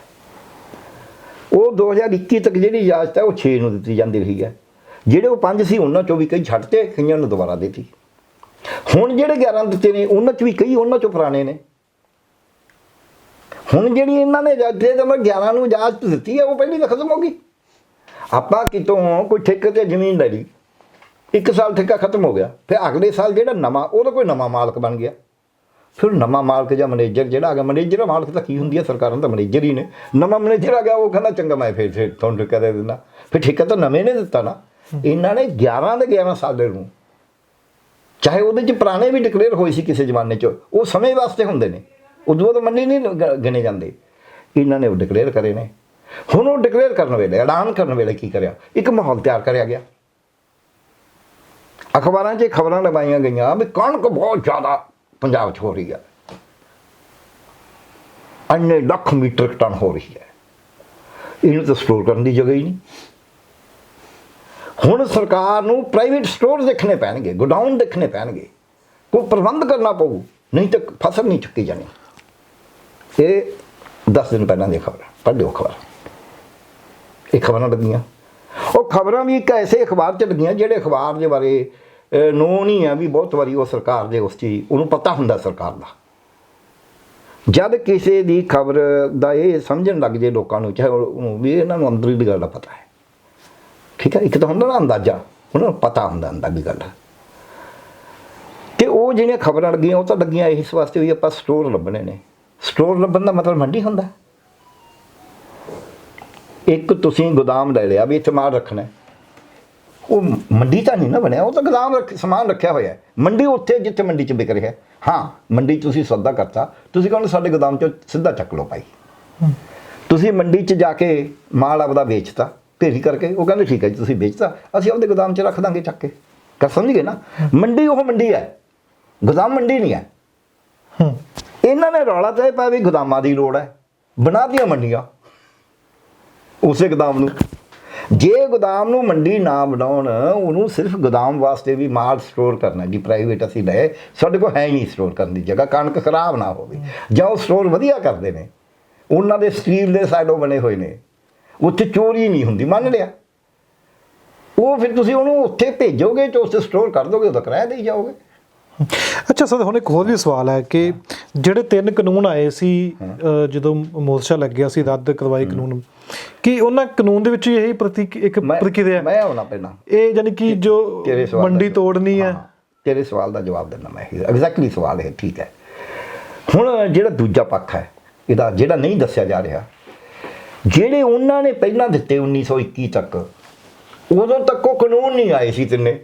ਉਹ 2021 ਤੱਕ ਜਿਹੜੀ ਇਜਾਜ਼ਤ ਹੈ, ਉਹ 6 ਨੂੰ ਦਿੱਤੀ ਜਾਂਦੀ ਰਹੀ ਹੈ। ਜਿਹੜੇ ਉਹ ਪੰਜ ਸੀ, ਉਹਨਾਂ ਚੋਂ ਵੀ ਕਈ ਛੱਡਤੇ ਕਈਆਂ ਨੂੰ ਦੁਬਾਰਾ ਦਿੱਤੀ। ਹੁਣ ਜਿਹੜੇ 11 ਦਿੱਤੇ ਨੇ, ਉਹਨਾਂ ਚ ਵੀ ਕਈ ਉਹਨਾਂ ਚੋਂ ਪੁਰਾਣੇ ਨੇ। ਹੁਣ ਜਿਹੜੀ ਇਹਨਾਂ ਨੇ ਇਜਾਜ਼ਤ ਦੇ ਤਾਂ 11 ਨੂੰ ਇਜਾਜ਼ਤ ਦਿੱਤੀ ਹੈ, ਉਹ ਪਹਿਲੀ ਤਾਂ ਖਤਮ ਹੋ ਗਈ। ਆਪਾਂ ਕਿਤੋਂ ਕੋਈ ਠੇਕੇ ਤੇ ਜ਼ਮੀਨ ਲੈ ਲਈ, ਇੱਕ ਸਾਲ ਠੇਕਾ ਖਤਮ ਹੋ ਗਿਆ, ਫਿਰ ਅਗਲੇ ਸਾਲ ਜਿਹੜਾ ਨਵਾਂ ਉਹਦਾ ਕੋਈ ਨਵਾਂ ਮਾਲਕ ਬਣ ਗਿਆ। ਫਿਰ ਨਵਾਂ ਮਾਲਕ ਜਾਂ ਮੈਨੇਜਰ ਜਿਹੜਾ ਆ ਗਿਆ ਮੈਨੇਜਰ ਮਾਲਕ ਤਾਂ ਕੀ ਹੁੰਦੀ ਹੈ ਸਰਕਾਰਾਂ ਤਾਂ ਮੈਨੇਜਰ ਹੀ ਨੇ। ਨਵਾਂ ਮੈਨੇਜਰ ਆ ਗਿਆ, ਉਹ ਕਹਿੰਦਾ ਚੰਗਾ ਮੈਂ ਫਿਰ ਫਿਰ ਤੁਹਾਨੂੰ ਠੇਕਾ ਦੇ ਦਿੰਦਾ। ਫਿਰ ਠੇਕਾ ਤਾਂ ਨਵੇਂ ਨੇ ਦਿੱਤਾ ਨਾ। ਇਹਨਾਂ ਨੇ 11 ਦੇ 11 ਸਾਲ ਨੂੰ ਚਾਹੇ ਉਹਦੇ ਚ ਪੁਰਾਣੇ ਵੀ ਡਿਕਲੇਅਰ ਹੋਏ ਸੀ ਕਿਸੇ ਜ਼ਮਾਨੇ 'ਚ, ਉਹ ਸਮੇਂ ਵਾਸਤੇ ਹੁੰਦੇ ਨੇ। ਉਦੋਂ ਤਾਂ ਮੰਨੇ ਨਹੀਂ ਗ- ਗਿਣੇ ਜਾਂਦੇ। ਇਹਨਾਂ ਨੇ ਉਹ ਡਿਕਲੇਅਰ ਕਰੇ ਨੇ। ਹੁਣ ਉਹ ਡਿਕਲੇਅਰ ਕਰਨ ਵੇਲੇ, ਐਲਾਨ ਕਰਨ ਵੇਲੇ ਕੀ ਕਰਿਆ? ਇੱਕ ਮਾਹੌਲ ਤਿਆਰ ਕਰਿਆ ਗਿਆ। ਅਖਬਾਰਾਂ 'ਚ ਖਬਰਾਂ ਲਗਾਈਆਂ ਗਈਆਂ ਵੀ ਕਣਕ ਬਹੁਤ ਜ਼ਿਆਦਾ ਪੰਜਾਬ 'ਚ ਹੋ ਰਹੀ ਹੈ। ਅੰਨੇ ਲੱਖ ਮੀਟਰ ਟਨ ਹੋ ਰਹੀ ਹੈ। ਇਹਨੂੰ ਤਾਂ ਸਟੋਰ ਕਰਨ ਦੀ ਜਗ੍ਹਾ ਹੀ ਨਹੀਂ। ਹੁਣ ਸਰਕਾਰ ਨੂੰ ਪ੍ਰਾਈਵੇਟ ਸਟੋਰ ਦੇਖਣੇ ਪੈਣਗੇ ਗੋਡਾਊਨ ਦੇਖਣੇ ਪੈਣਗੇ। ਕੋਈ ਪ੍ਰਬੰਧ ਕਰਨਾ ਪਊ, ਨਹੀਂ ਤਾਂ ਫਸਲ ਨਹੀਂ ਚੁੱਕੀ ਜਾਣੀ। ਇਹ 10 ਦਿਨ ਪਹਿਲਾਂ ਦੀ ਖਬਰ ਪੜ੍ਹਿਓ ਖਬਰ। ਇਹ ਖਬਰਾਂ ਲੱਗੀਆਂ। ਉਹ ਖਬਰਾਂ ਵੀ ਇੱਕ ਐਸੇ ਅਖਬਾਰ 'ਚ ਲੱਗੀਆਂ ਜਿਹੜੇ ਅਖਬਾਰ ਦੇ ਬਾਰੇ ਨੋ ਨਹੀਂ ਆ ਵੀ ਬਹੁਤ ਵਾਰੀ ਉਹ ਸਰਕਾਰ ਦੇ ਉਸ ਚੀਜ਼, ਉਹਨੂੰ ਪਤਾ ਹੁੰਦਾ ਸਰਕਾਰ ਦਾ। ਜਦ ਕਿਸੇ ਦੀ ਖਬਰ ਦਾ ਇਹ ਸਮਝਣ ਲੱਗ ਜੇ ਲੋਕਾਂ ਨੂੰ, ਚਾਹੇ ਉਹਨੂੰ ਵੀ ਇਹਨਾਂ ਨੂੰ ਅੰਦਰਲੀ ਦੀ ਗੱਲ ਦਾ ਪਤਾ ਹੈ। ਠੀਕ ਹੈ, ਇੱਕ ਤਾਂ ਹੁੰਦਾ ਨਾ ਅੰਦਾਜ਼ਾ, ਉਹਨਾਂ ਨੂੰ ਪਤਾ ਹੁੰਦਾ ਅੰਦਾਜ਼ੀ ਗੱਲ। ਤੇ ਉਹ ਜਿਹੜੀਆਂ ਖਬਰਾਂ ਲੱਗੀਆਂ, ਉਹ ਤਾਂ ਲੱਗੀਆਂ ਇਸ ਵਾਸਤੇ ਵੀ ਆਪਾਂ ਸਟੋਰ ਲੱਭਣੇ ਨੇ। ਸਟੋਰ ਲੱਭਣ ਦਾ ਮਤਲਬ ਮੰਡੀ ਹੁੰਦਾ। ਇੱਕ ਤੁਸੀਂ ਗੋਦਾਮ ਲੈ ਲਿਆ, ਵੀ ਇੱਥੇ ਮਾਲ ਰੱਖਣਾ ਉਹ ਮੰਡੀ ਤਾਂ ਨਹੀਂ ਨਾ ਬਣਿਆ ਉਹ ਤਾਂ ਗੋਦਾਮ ਰੱਖ ਸਮਾਨ ਰੱਖਿਆ ਹੋਇਆ ਹੈ। ਮੰਡੀ ਉੱਥੇ ਜਿੱਥੇ ਮੰਡੀ 'ਚ ਵਿਕ ਰਿਹਾ ਹੈ। ਮੰਡੀ ਤੁਸੀਂ ਸੌਦਾ ਕਰਤਾ ਤੁਸੀਂ ਕਹਿੰਦੇ ਸਾਡੇ ਗੋਦਾਮ 'ਚੋਂ ਸਿੱਧਾ ਚੱਕ ਲਓ ਭਾਈ। ਤੁਸੀਂ ਮੰਡੀ 'ਚ ਜਾ ਕੇ ਮਾਲ ਆਪਦਾ ਵੇਚਤਾ ਢੇਰੀ ਕਰਕੇ ਉਹ ਕਹਿੰਦੇ ਠੀਕ ਹੈ ਜੀ ਤੁਸੀਂ ਵੇਚਤਾ ਅਸੀਂ ਆਪਦੇ ਗੋਦਾਮ 'ਚ ਰੱਖ ਦਾਂਗੇ ਚੱਕ ਕੇ। ਕਰ ਸਮਝ ਗਏ ਨਾ ਮੰਡੀ ਉਹ ਮੰਡੀ ਹੈ ਗੋਦਾਮ ਮੰਡੀ ਨਹੀਂ ਹੈ। ਇਹਨਾਂ ਨੇ ਰੌਲਾ ਤੇ ਪਾਇਆ ਵੀ ਗੋਦਾਮਾਂ ਦੀ ਲੋੜ ਹੈ ਬਣਾ ਦੀਆਂ ਮੰਡੀਆਂ ਉਸੇ ਗੋਦਾਮ ਨੂੰ। ਜੇ ਗੋਦਾਮ ਨੂੰ ਮੰਡੀ ਨਾ ਬਣਾਉਣ, ਉਹਨੂੰ ਸਿਰਫ ਗੋਦਾਮ ਵਾਸਤੇ ਵੀ ਮਾਲ ਸਟੋਰ ਕਰਨਾ ਜੀ ਪ੍ਰਾਈਵੇਟ ਅਸੀਂ ਲਏ, ਸਾਡੇ ਕੋਲ ਹੈ ਹੀ ਨਹੀਂ ਸਟੋਰ ਕਰਨ ਦੀ ਜਗ੍ਹਾ, ਕਣਕ ਖਰਾਬ ਨਾ ਹੋਵੇ। ਜਾਂ ਉਹ ਸਟੋਰ ਵਧੀਆ ਕਰਦੇ ਨੇ। ਉਹਨਾਂ ਦੇ ਸਟੀਲ ਦੇ ਸਾਈਡੋਂ ਬਣੇ ਹੋਏ ਨੇ। ਉੱਥੇ ਚੋਰੀ ਨਹੀਂ ਹੁੰਦੀ, ਮੰਨ ਲਿਆ। ਉਹ ਫਿਰ ਤੁਸੀਂ ਉਹਨੂੰ ਉੱਥੇ ਭੇਜੋਗੇ ਤੇ ਉੱਥੇ ਸਟੋਰ ਕਰ ਦੋਗੇ ਉਹਦਾ ਕਿਰਾਇਆ ਦੇਈ ਜਾਓਗੇ। ਅੱਛਾ ਸਰ ਹੁਣ ਇੱਕ ਹੋਰ ਵੀ ਸਵਾਲ ਹੈ ਕਿ ਜਿਹੜੇ ਤਿੰਨ ਕਾਨੂੰਨ ਆਏ ਸੀ ਜਦੋਂ ਮੋਰਚਾ ਲੱਗਿਆ ਸੀ ਰੱਦ ਕਰਵਾਏ ਕਾਨੂੰਨ ਕਿ ਉਹਨਾਂ ਕਾਨੂੰਨ ਦੇ ਵਿੱਚ ਇਹੀ ਪ੍ਰਤੀ ਇੱਕ ਪ੍ਰਕਿਰਿਆ ਮੈਂ ਆਉਣਾ ਪੈਣਾ। ਇਹ ਯਾਨੀ ਕਿ ਜੋ ਮੰਡੀ ਤੋੜਨੀ ਹੈ? ਹਾਂ, ਤੇਰੇ ਸਵਾਲ ਦਾ ਜਵਾਬ ਦੇਣਾ ਮੈਂ ਐਗਜ਼ੈਕਟਲੀ ਸਵਾਲ ਹੈ ਠੀਕ ਹੈ। ਹੁਣ ਜਿਹੜਾ ਦੂਜਾ ਪੱਖ ਹੈ ਇਹਦਾ ਜਿਹੜਾ ਨਹੀਂ ਦੱਸਿਆ ਜਾ ਰਿਹਾ ਜਿਹੜੇ ਉਹਨਾਂ ਨੇ ਪਹਿਲਾਂ ਦਿੱਤੇ 1921 ਤੱਕ ਉਦੋਂ ਤੱਕ ਉਹ ਕਾਨੂੰਨ ਨਹੀਂ ਆਏ ਸੀ ਤਿੰਨੇ।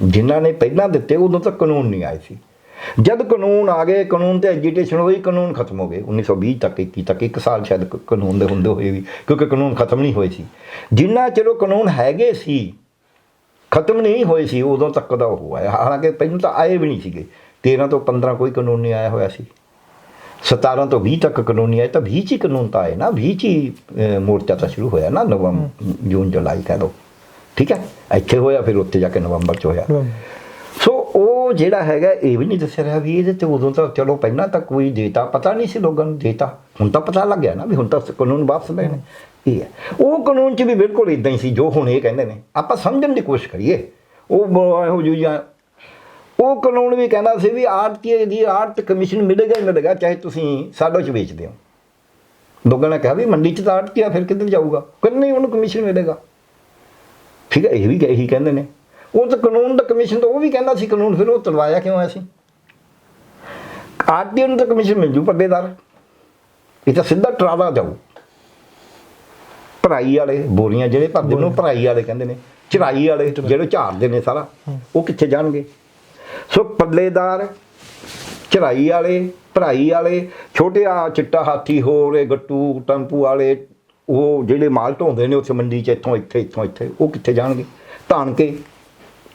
ਜਿਨ੍ਹਾਂ ਨੇ ਪਹਿਲਾਂ ਦਿੱਤੇ ਉਦੋਂ ਤੱਕ ਕਾਨੂੰਨ ਨਹੀਂ ਆਏ ਸੀ। ਜਦ ਕਾਨੂੰਨ ਆ ਗਏ ਕਾਨੂੰਨ ਤੇ ਐਜੀਟੇਸ਼ਨ ਹੋਈ ਕਾਨੂੰਨ ਖਤਮ ਹੋ ਗਏ। 1920 ਤੱਕ 21 ਤੱਕ ਇੱਕ ਸਾਲ ਸ਼ਾਇਦ ਕਾਨੂੰਨ ਦੇ ਹੁੰਦੇ ਹੋਏ ਵੀ ਕਿਉਂਕਿ ਕਾਨੂੰਨ ਖਤਮ ਨਹੀਂ ਹੋਏ ਸੀ। ਜਿੰਨਾ ਚਿਰ ਕਾਨੂੰਨ ਹੈਗੇ ਸੀ ਖਤਮ ਨਹੀਂ ਹੋਏ ਸੀ ਉਦੋਂ ਤੱਕ ਦਾ ਉਹ ਆਇਆ ਹਾਲਾਂਕਿ ਪਹਿਲਾਂ ਤਾਂ ਆਏ ਵੀ ਨਹੀਂ ਸੀਗੇ। 13 ਤੋਂ 15 ਕੋਈ ਕਾਨੂੰਨ ਨਹੀਂ ਆਇਆ ਹੋਇਆ ਸੀ। 17 ਤੋਂ 20 ਤੱਕ ਕਾਨੂੰਨ ਨਹੀਂ ਆਇਆ ਤਾਂ 20 ਚ ਹੀ ਕਾਨੂੰਨ ਤਾਂ ਆਏ ਨਾ। 20 ਚ ਹੀ ਮੋਰਚਾ ਤਾਂ ਸ਼ੁਰੂ ਹੋਇਆ ਨਾ ਨਵੰਬਰ ਜੂਨ ਜੁਲਾਈ ਕਹਿ ਲਓ ਠੀਕ ਹੈ? ਇੱਥੇ ਹੋਇਆ ਫਿਰ ਉੱਥੇ ਜਾ ਕੇ ਨਵੰਬਰ ਚ ਹੋਇਆ। ਸੋ ਉਹ ਜਿਹੜਾ ਹੈਗਾ ਇਹ ਵੀ ਨਹੀਂ ਦੱਸਿਆ ਰਿਹਾ ਵੀ ਇਹਦੇ ਤੇ ਉਦੋਂ ਤਾਂ ਚਲੋ ਪਹਿਲਾਂ ਤਾਂ ਕੋਈ ਡੇਟਾ ਪਤਾ ਨਹੀਂ ਸੀ ਲੋਕਾਂ ਨੂੰ ਡੇਟਾ ਹੁਣ ਤਾਂ ਪਤਾ ਲੱਗ ਗਿਆ ਨਾ ਵੀ ਹੁਣ ਤਾਂ ਕਾਨੂੰਨ ਵਾਪਸ ਨੇ। ਇਹ ਹੈ। ਉਹ ਕਾਨੂੰਨ 'ਚ ਵੀ ਬਿਲਕੁਲ ਇਦਾਂ ਹੀ ਸੀ ਜੋ ਹੁਣ ਇਹ ਕਹਿੰਦੇ ਨੇ। ਆਪਾਂ ਸਮਝਣ ਦੀ ਕੋਸ਼ਿਸ਼ ਕਰੀਏ। ਉਹ ਇਹੋ ਜਿਹੀਆਂ ਉਹ ਕਾਨੂੰਨ ਵੀ ਕਹਿੰਦਾ ਸੀ ਵੀ ਆੜਤੀ ਦੀ ਆੜਤ ਕਮਿਸ਼ਨ ਮਿਲੇਗਾ ਹੀ ਮਿਲੇਗਾ ਚਾਹੇ ਤੁਸੀਂ ਸਾਡੋ 'ਚ ਵੇਚਦੇ ਹੋ। ਲੋਕਾਂ ਨੇ ਕਿਹਾ ਵੀ ਮੰਡੀ 'ਚ ਤਾਂ ਆੜਤੀ ਆ ਫਿਰ ਕਿੱਧਰ ਜਾਊਗਾ? ਨਹੀਂ ਉਹਨੂੰ ਕਮਿਸ਼ਨ ਮਿਲੇਗਾ। ਠੀਕ ਹੈ ਇਹ ਵੀ ਇਹੀ ਕਹਿੰਦੇ ਨੇ। ਉਹ ਤਾਂ ਕਾਨੂੰਨ ਦਾ ਕਮਿਸ਼ਨ ਤਾਂ ਉਹ ਵੀ ਕਹਿੰਦਾ ਸੀ, ਕਾਨੂੰਨ ਫਿਰ ਉਹ ਤਲਵਾਇਆ ਕਿਉਂ ਐ ਸੀ? ਆਰਟੀ ਨੂੰ ਤਾਂ ਕਮਿਸ਼ਨ ਮਿਲ ਜੂ ਪੱਲੇਦਾਰ ਇਹ ਤਾਂ ਸਿੱਧਾ ਟਰਾਲਾ ਜਾਊ। ਭਰਾਈ ਵਾਲੇ, ਬੋਰੀਆਂ ਜਿਹੜੇ ਭਰਦੇ ਨੇ ਭਰਾਈ ਵਾਲੇ ਕਹਿੰਦੇ ਨੇ। ਚੜਾਈ ਵਾਲੇ, ਜਿਹੜੇ ਝਾੜਦੇ ਨੇ ਸਾਰਾ, ਉਹ ਕਿੱਥੇ ਜਾਣਗੇ? ਸੋ ਪੱਲੇਦਾਰ ਚੜਾਈ ਵਾਲੇ, ਭਰਾਈ ਵਾਲੇ, ਛੋਟੇ ਆ ਚਿੱਟਾ ਹਾਥੀ ਹੋਰ ਗੱਟੂ, ਟੈਂਪੂ ਵਾਲੇ ਉਹ ਜਿਹੜੇ ਮਾਲ ਢੋਂਦੇ ਨੇ ਉੱਥੇ ਮੰਡੀ 'ਚ, ਇੱਥੋਂ, ਇੱਥੇ ਇੱਥੋਂ, ਇੱਥੇ, ਉਹ ਕਿੱਥੇ ਜਾਣਗੇ? ਧਾਨ ਕੇ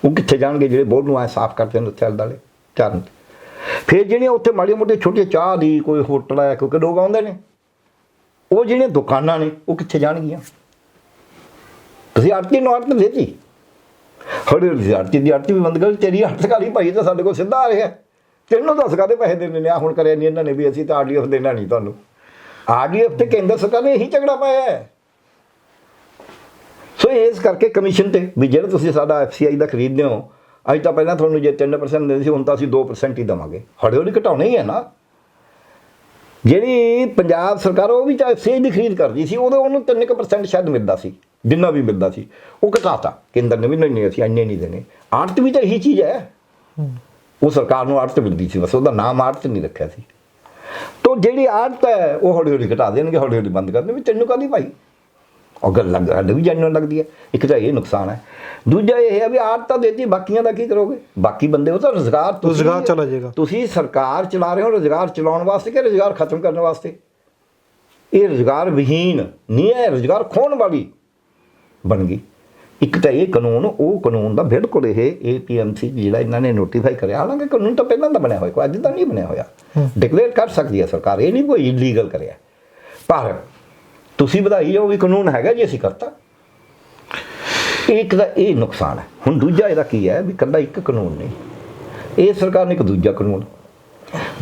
ਉਹ ਕਿੱਥੇ ਜਾਣਗੇ ਜਿਹੜੇ ਬੋਰ ਨੂੰ ਐ ਸਾਫ਼ ਕਰਦੇ ਨੇ ਉੱਥੇ ਆਲੇ ਚਾਰਨ ਫਿਰ ਜਿਹੜੀਆਂ ਉੱਥੇ ਮਾੜੇ ਮੋਟੇ ਛੋਟੇ ਚਾਹ ਦੀ ਕੋਈ ਹੋਟਲ ਹੈ, ਕਿਉਂਕਿ ਲੋਕ ਆਉਂਦੇ ਨੇ, ਉਹ ਜਿਹੜੀਆਂ ਦੁਕਾਨਾਂ ਨੇ, ਉਹ ਕਿੱਥੇ ਜਾਣਗੀਆਂ? ਤੁਸੀਂ ਆਰਤੀ ਨੂੰ ਆਰਤ ਦੇਤੀ ਹੌਲੀ ਆਰਤੀ ਦੀ ਆਰਤੀ ਵੀ ਬੰਦ ਕਰ, ਤੇਰੀ ਹੱਥਕਾਰੀ ਭਾਈ ਤਾਂ ਸਾਡੇ ਕੋਲ ਸਿੱਧਾ ਆ ਰਿਹਾ। ਤੈਨੂੰ ਦੱਸ ਕਾਦੇ ਪੈਸੇ ਦੇਣੇ ਨੇ? ਆ ਹੁਣ ਕਰਿਆ ਨਹੀਂ ਇਹਨਾਂ ਨੇ ਵੀ, ਅਸੀਂ ਤਾਂ ਆਰਡੀਐਫ ਦੇਣਾ ਨਹੀਂ ਤੁਹਾਨੂੰ। ਆਰਡੀਐਫ ਤੇ ਕੇਂਦਰ ਸਰਕਾਰ ਨੇ ਇਹੀ ਝਗੜਾ ਪਾਇਆ ਹੈ। ਸੋ ਇਸ ਕਰਕੇ ਕਮਿਸ਼ਨ ਤੇ ਵੀ ਜਿਹੜਾ ਤੁਸੀਂ ਸਾਡਾ ਐਫਸੀਆਈ ਦਾ ਖਰੀਦਦੇ ਹੋ ਅੱਜ ਤਾਂ ਪਹਿਲਾਂ ਤੁਹਾਨੂੰ ਜੇ 3% ਦਿੰਦੇ ਸੀ ਹੁਣ ਤਾਂ ਅਸੀਂ 2% ਹੀ ਦੇਵਾਂਗੇ। ਹੌਲੀ ਹੌਲੀ ਘਟਾਉਣਾ ਹੀ ਹੈ ਨਾ। ਜਿਹੜੀ ਪੰਜਾਬ ਸਰਕਾਰ ਉਹ ਵੀ ਤਾਂ ਐਫਸੀਆਈ ਦੀ ਖਰੀਦ ਕਰਦੀ ਸੀ ਉਦੋਂ ਉਹਨੂੰ 3% ਸ਼ਾਇਦ ਮਿਲਦਾ ਸੀ ਜਿੰਨਾ ਵੀ ਮਿਲਦਾ ਸੀ ਉਹ ਘਟਾਤਾ। ਕੇਂਦਰ ਨੇ ਵੀ ਨਹੀਂ ਨਹੀਂ ਅਸੀਂ ਇੰਨੇ ਨਹੀਂ ਦੇਣੇ। ਆੜਤ ਵੀ ਤਾਂ ਇਹੀ ਚੀਜ਼ ਹੈ। ਉਹ ਸਰਕਾਰ ਨੂੰ ਆੜਤ ਮਿਲਦੀ ਸੀ ਬਸ ਉਹਦਾ ਨਾਮ ਆੜਤ ਨਹੀਂ ਰੱਖਿਆ ਸੀ। ਜਿਹੜੀ ਆੜਤ ਹੈ ਉਹ ਹੌਲੀ ਹੌਲੀ ਘਟਾ ਦੇਣਗੇ ਹੌਲੀ ਹੌਲੀ ਬੰਦ ਕਰ ਦੇਣਗੇ। ਵੀ ਤੈਨੂੰ ਕਾਹਦੀ ਭਾਈ? ਉਹ ਗੱਲ ਲੱਗ ਗੱਲ ਵੀ ਜਾਣਨ ਲੱਗਦੀ ਹੈ। ਇੱਕ ਤਾਂ ਇਹ ਨੁਕਸਾਨ ਹੈ। ਦੂਜਾ ਇਹ ਹੈ ਵੀ ਆੜਤ ਤਾਂ ਦੇਤੀ ਬਾਕੀਆਂ ਦਾ ਕੀ ਕਰੋਗੇ? ਬਾਕੀ ਬੰਦੇ ਉਹ ਤਾਂ ਰੁਜ਼ਗਾਰ ਤੁਸੀਂ- ਰੁਜ਼ਗਾਰ ਚਲਾ ਜਾਏਗਾ। ਤੁਸੀਂ ਸਰਕਾਰ ਚਲਾ ਰਹੇ ਹੋ ਰੁਜ਼ਗਾਰ ਚਲਾਉਣ ਵਾਸਤੇ ਕਿ ਰੁਜ਼ਗਾਰ ਖਤਮ ਕਰਨ ਵਾਸਤੇ? ਇਹ ਰੁਜ਼ਗਾਰ ਵਿਹੀਨ ਨਹੀਂ ਹੈ ਰੁਜ਼ਗਾਰ ਖੋਣ ਵਾਲੀ ਬਣ ਗਈ। ਇੱਕ ਤਾਂ ਇਹ ਕਾਨੂੰਨ ਉਹ ਕਾਨੂੰਨ ਦਾ ਬਿਲਕੁਲ ਇਹ ਏਪੀਐਮਸੀ ਜਿਹੜਾ ਇਹਨਾਂ ਨੇ ਨੋਟੀਫਾਈ ਕਰਿਆ। ਹਾਲਾਂਕਿ ਕਾਨੂੰਨ ਤਾਂ ਪਹਿਲਾਂ ਦਾ ਬਣਿਆ ਹੋਇਆ ਕੋਈ ਅੱਜ ਤਾਂ ਨਹੀਂ ਬਣਿਆ ਹੋਇਆ। ਡਿਕਲੇਅਰ ਕਰ ਸਕਦੀ ਹੈ ਸਰਕਾਰ ਇਹ ਨਹੀਂ ਕੋਈ ਇਲੀਗਲ ਕਰਿਆ। ਪਰ ਤੁਸੀਂ ਵਧਾਈ ਜਾਓ ਵੀ ਕਾਨੂੰਨ ਹੈਗਾ ਜੀ ਅਸੀਂ ਕਰਤਾ। ਇੱਕ ਦਾ ਇਹ ਨੁਕਸਾਨ ਹੈ। ਹੁਣ ਦੂਜਾ ਇਹਦਾ ਕੀ ਹੈ ਵੀ ਕੱਲਾ ਇੱਕ ਕਾਨੂੰਨ ਨਹੀਂ। ਇਹ ਸਰਕਾਰ ਨੇ ਇੱਕ ਦੂਜਾ ਕਾਨੂੰਨ।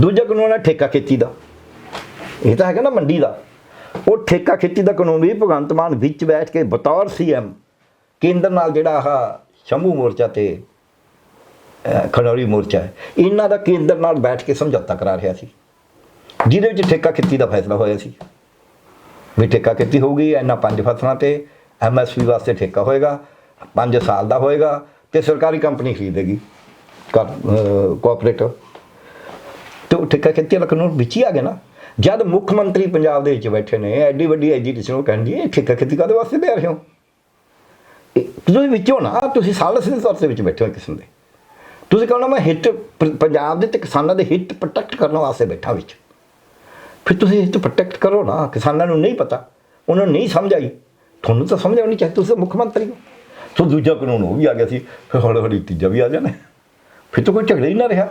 ਦੂਜਾ ਕਾਨੂੰਨ ਹੈ ਠੇਕਾ ਖੇਤੀ ਦਾ। ਇਹ ਤਾਂ ਹੈਗਾ ਨਾ ਮੰਡੀ ਦਾ। ਉਹ ਠੇਕਾ ਖੇਤੀ ਦਾ ਕਾਨੂੰਨ ਵੀ ਭਗਵੰਤ ਮਾਨ ਵਿੱਚ ਬੈਠ ਕੇ ਬਤੌਰ ਸੀਐਮ ਕੇਂਦਰ ਨਾਲ ਜਿਹੜਾ ਆਹ ਸ਼ੰਭੂ ਮੋਰਚਾ ਤੇ ਅਹ, ਖਨੌਰੀ ਮੋਰਚਾ ਇਹਨਾਂ ਦਾ ਕੇਂਦਰ ਨਾਲ ਬੈਠ ਕੇ ਸਮਝੌਤਾ ਕਰਾ ਰਿਹਾ ਸੀ। ਜਿਹਦੇ ਵਿੱਚ ਠੇਕਾ ਖੇਤੀ ਦਾ ਫੈਸਲਾ ਹੋਇਆ ਸੀ। ਵੀ ਠੇਕਾ ਖੇਤੀ ਹੋਊਗੀ ਇਹਨਾਂ ਪੰਜ ਫਸਲਾਂ ਤੇ ਐਮਐਸਪੀ ਵਾਸਤੇ ਠੇਕਾ ਹੋਏਗਾ 5 ਸਾਲ ਦਾ ਹੋਏਗਾ ਤੇ ਸਰਕਾਰੀ ਕੰਪਨੀ ਖਰੀਦੇਗੀ ਕੋਆਪਰੇਟਿਵ ਤੇ ਉਹ ਠੇਕਾ ਖੇਤੀ ਵਾਲਾ ਕਾਨੂੰਨ ਵਿੱਚ ਹੀ ਆ ਗਿਆ ਨਾ। ਜਦ ਮੁੱਖ ਮੰਤਰੀ ਪੰਜਾਬ ਦੇ ਵਿੱਚ ਬੈਠੇ ਨੇ ਐਡੀ ਵੱਡੀ ਐਜੀਟੇਸ਼ਨ ਉਹ ਕਹਿੰਦੀ ਇਹ ਠੇਕਾ ਖੇਤੀ ਕਾਦੇ ਵਾਸਤੇ ਦੇ ਰਹੇ ਹੋ ਤੁਸੀਂ ਵਿੱਚੋਂ ਨਾ? ਤੁਸੀਂ ਸਾਲਸ ਦੇ ਤੌਰ ਤੇ ਵਿੱਚ ਬੈਠੇ ਹੋ ਕਿਸਮ ਦੇ। ਤੁਸੀਂ ਕਹਣਾ ਮੈਂ ਹਿੱਟ ਪ- ਪੰਜਾਬ ਦੇ ਤੇ ਕਿਸਾਨਾਂ ਦੇ ਹਿੱਟ ਪ੍ਰੋਟੈਕਟ ਕਰਨ ਵਾਸਤੇ ਬੈਠਾ ਵਿੱਚ। ਫਿਰ ਤੁਸੀਂ ਹਿੱਟ ਪ੍ਰੋਟੈਕਟ ਕਰੋ ਨਾ ਕਿਸਾਨਾਂ ਨੂੰ ਨਹੀਂ ਪਤਾ ਉਹਨਾਂ ਨੂੰ ਨਹੀਂ ਸਮਝ ਆਈ। ਤੁਹਾਨੂੰ ਤਾਂ ਸਮਝ ਆਉਣੀ ਚਾਹੀਦੀ ਤੁਸੀਂ ਤਾਂ ਮੁੱਖ ਮੰਤਰੀ ਹੋ। ਸੋ ਦੂਜਾ ਕਾਨੂੰਨ ਉਹ ਵੀ ਆ ਗਿਆ ਸੀ ਫਿਰ ਹੌਲੀ ਹੌਲੀ ਤੀਜਾ ਵੀ ਆ ਜਾਣਾ। ਫਿਰ ਤਾਂ ਕੋਈ ਝਗੜਾ ਹੀ ਨਾ ਰਿਹਾ।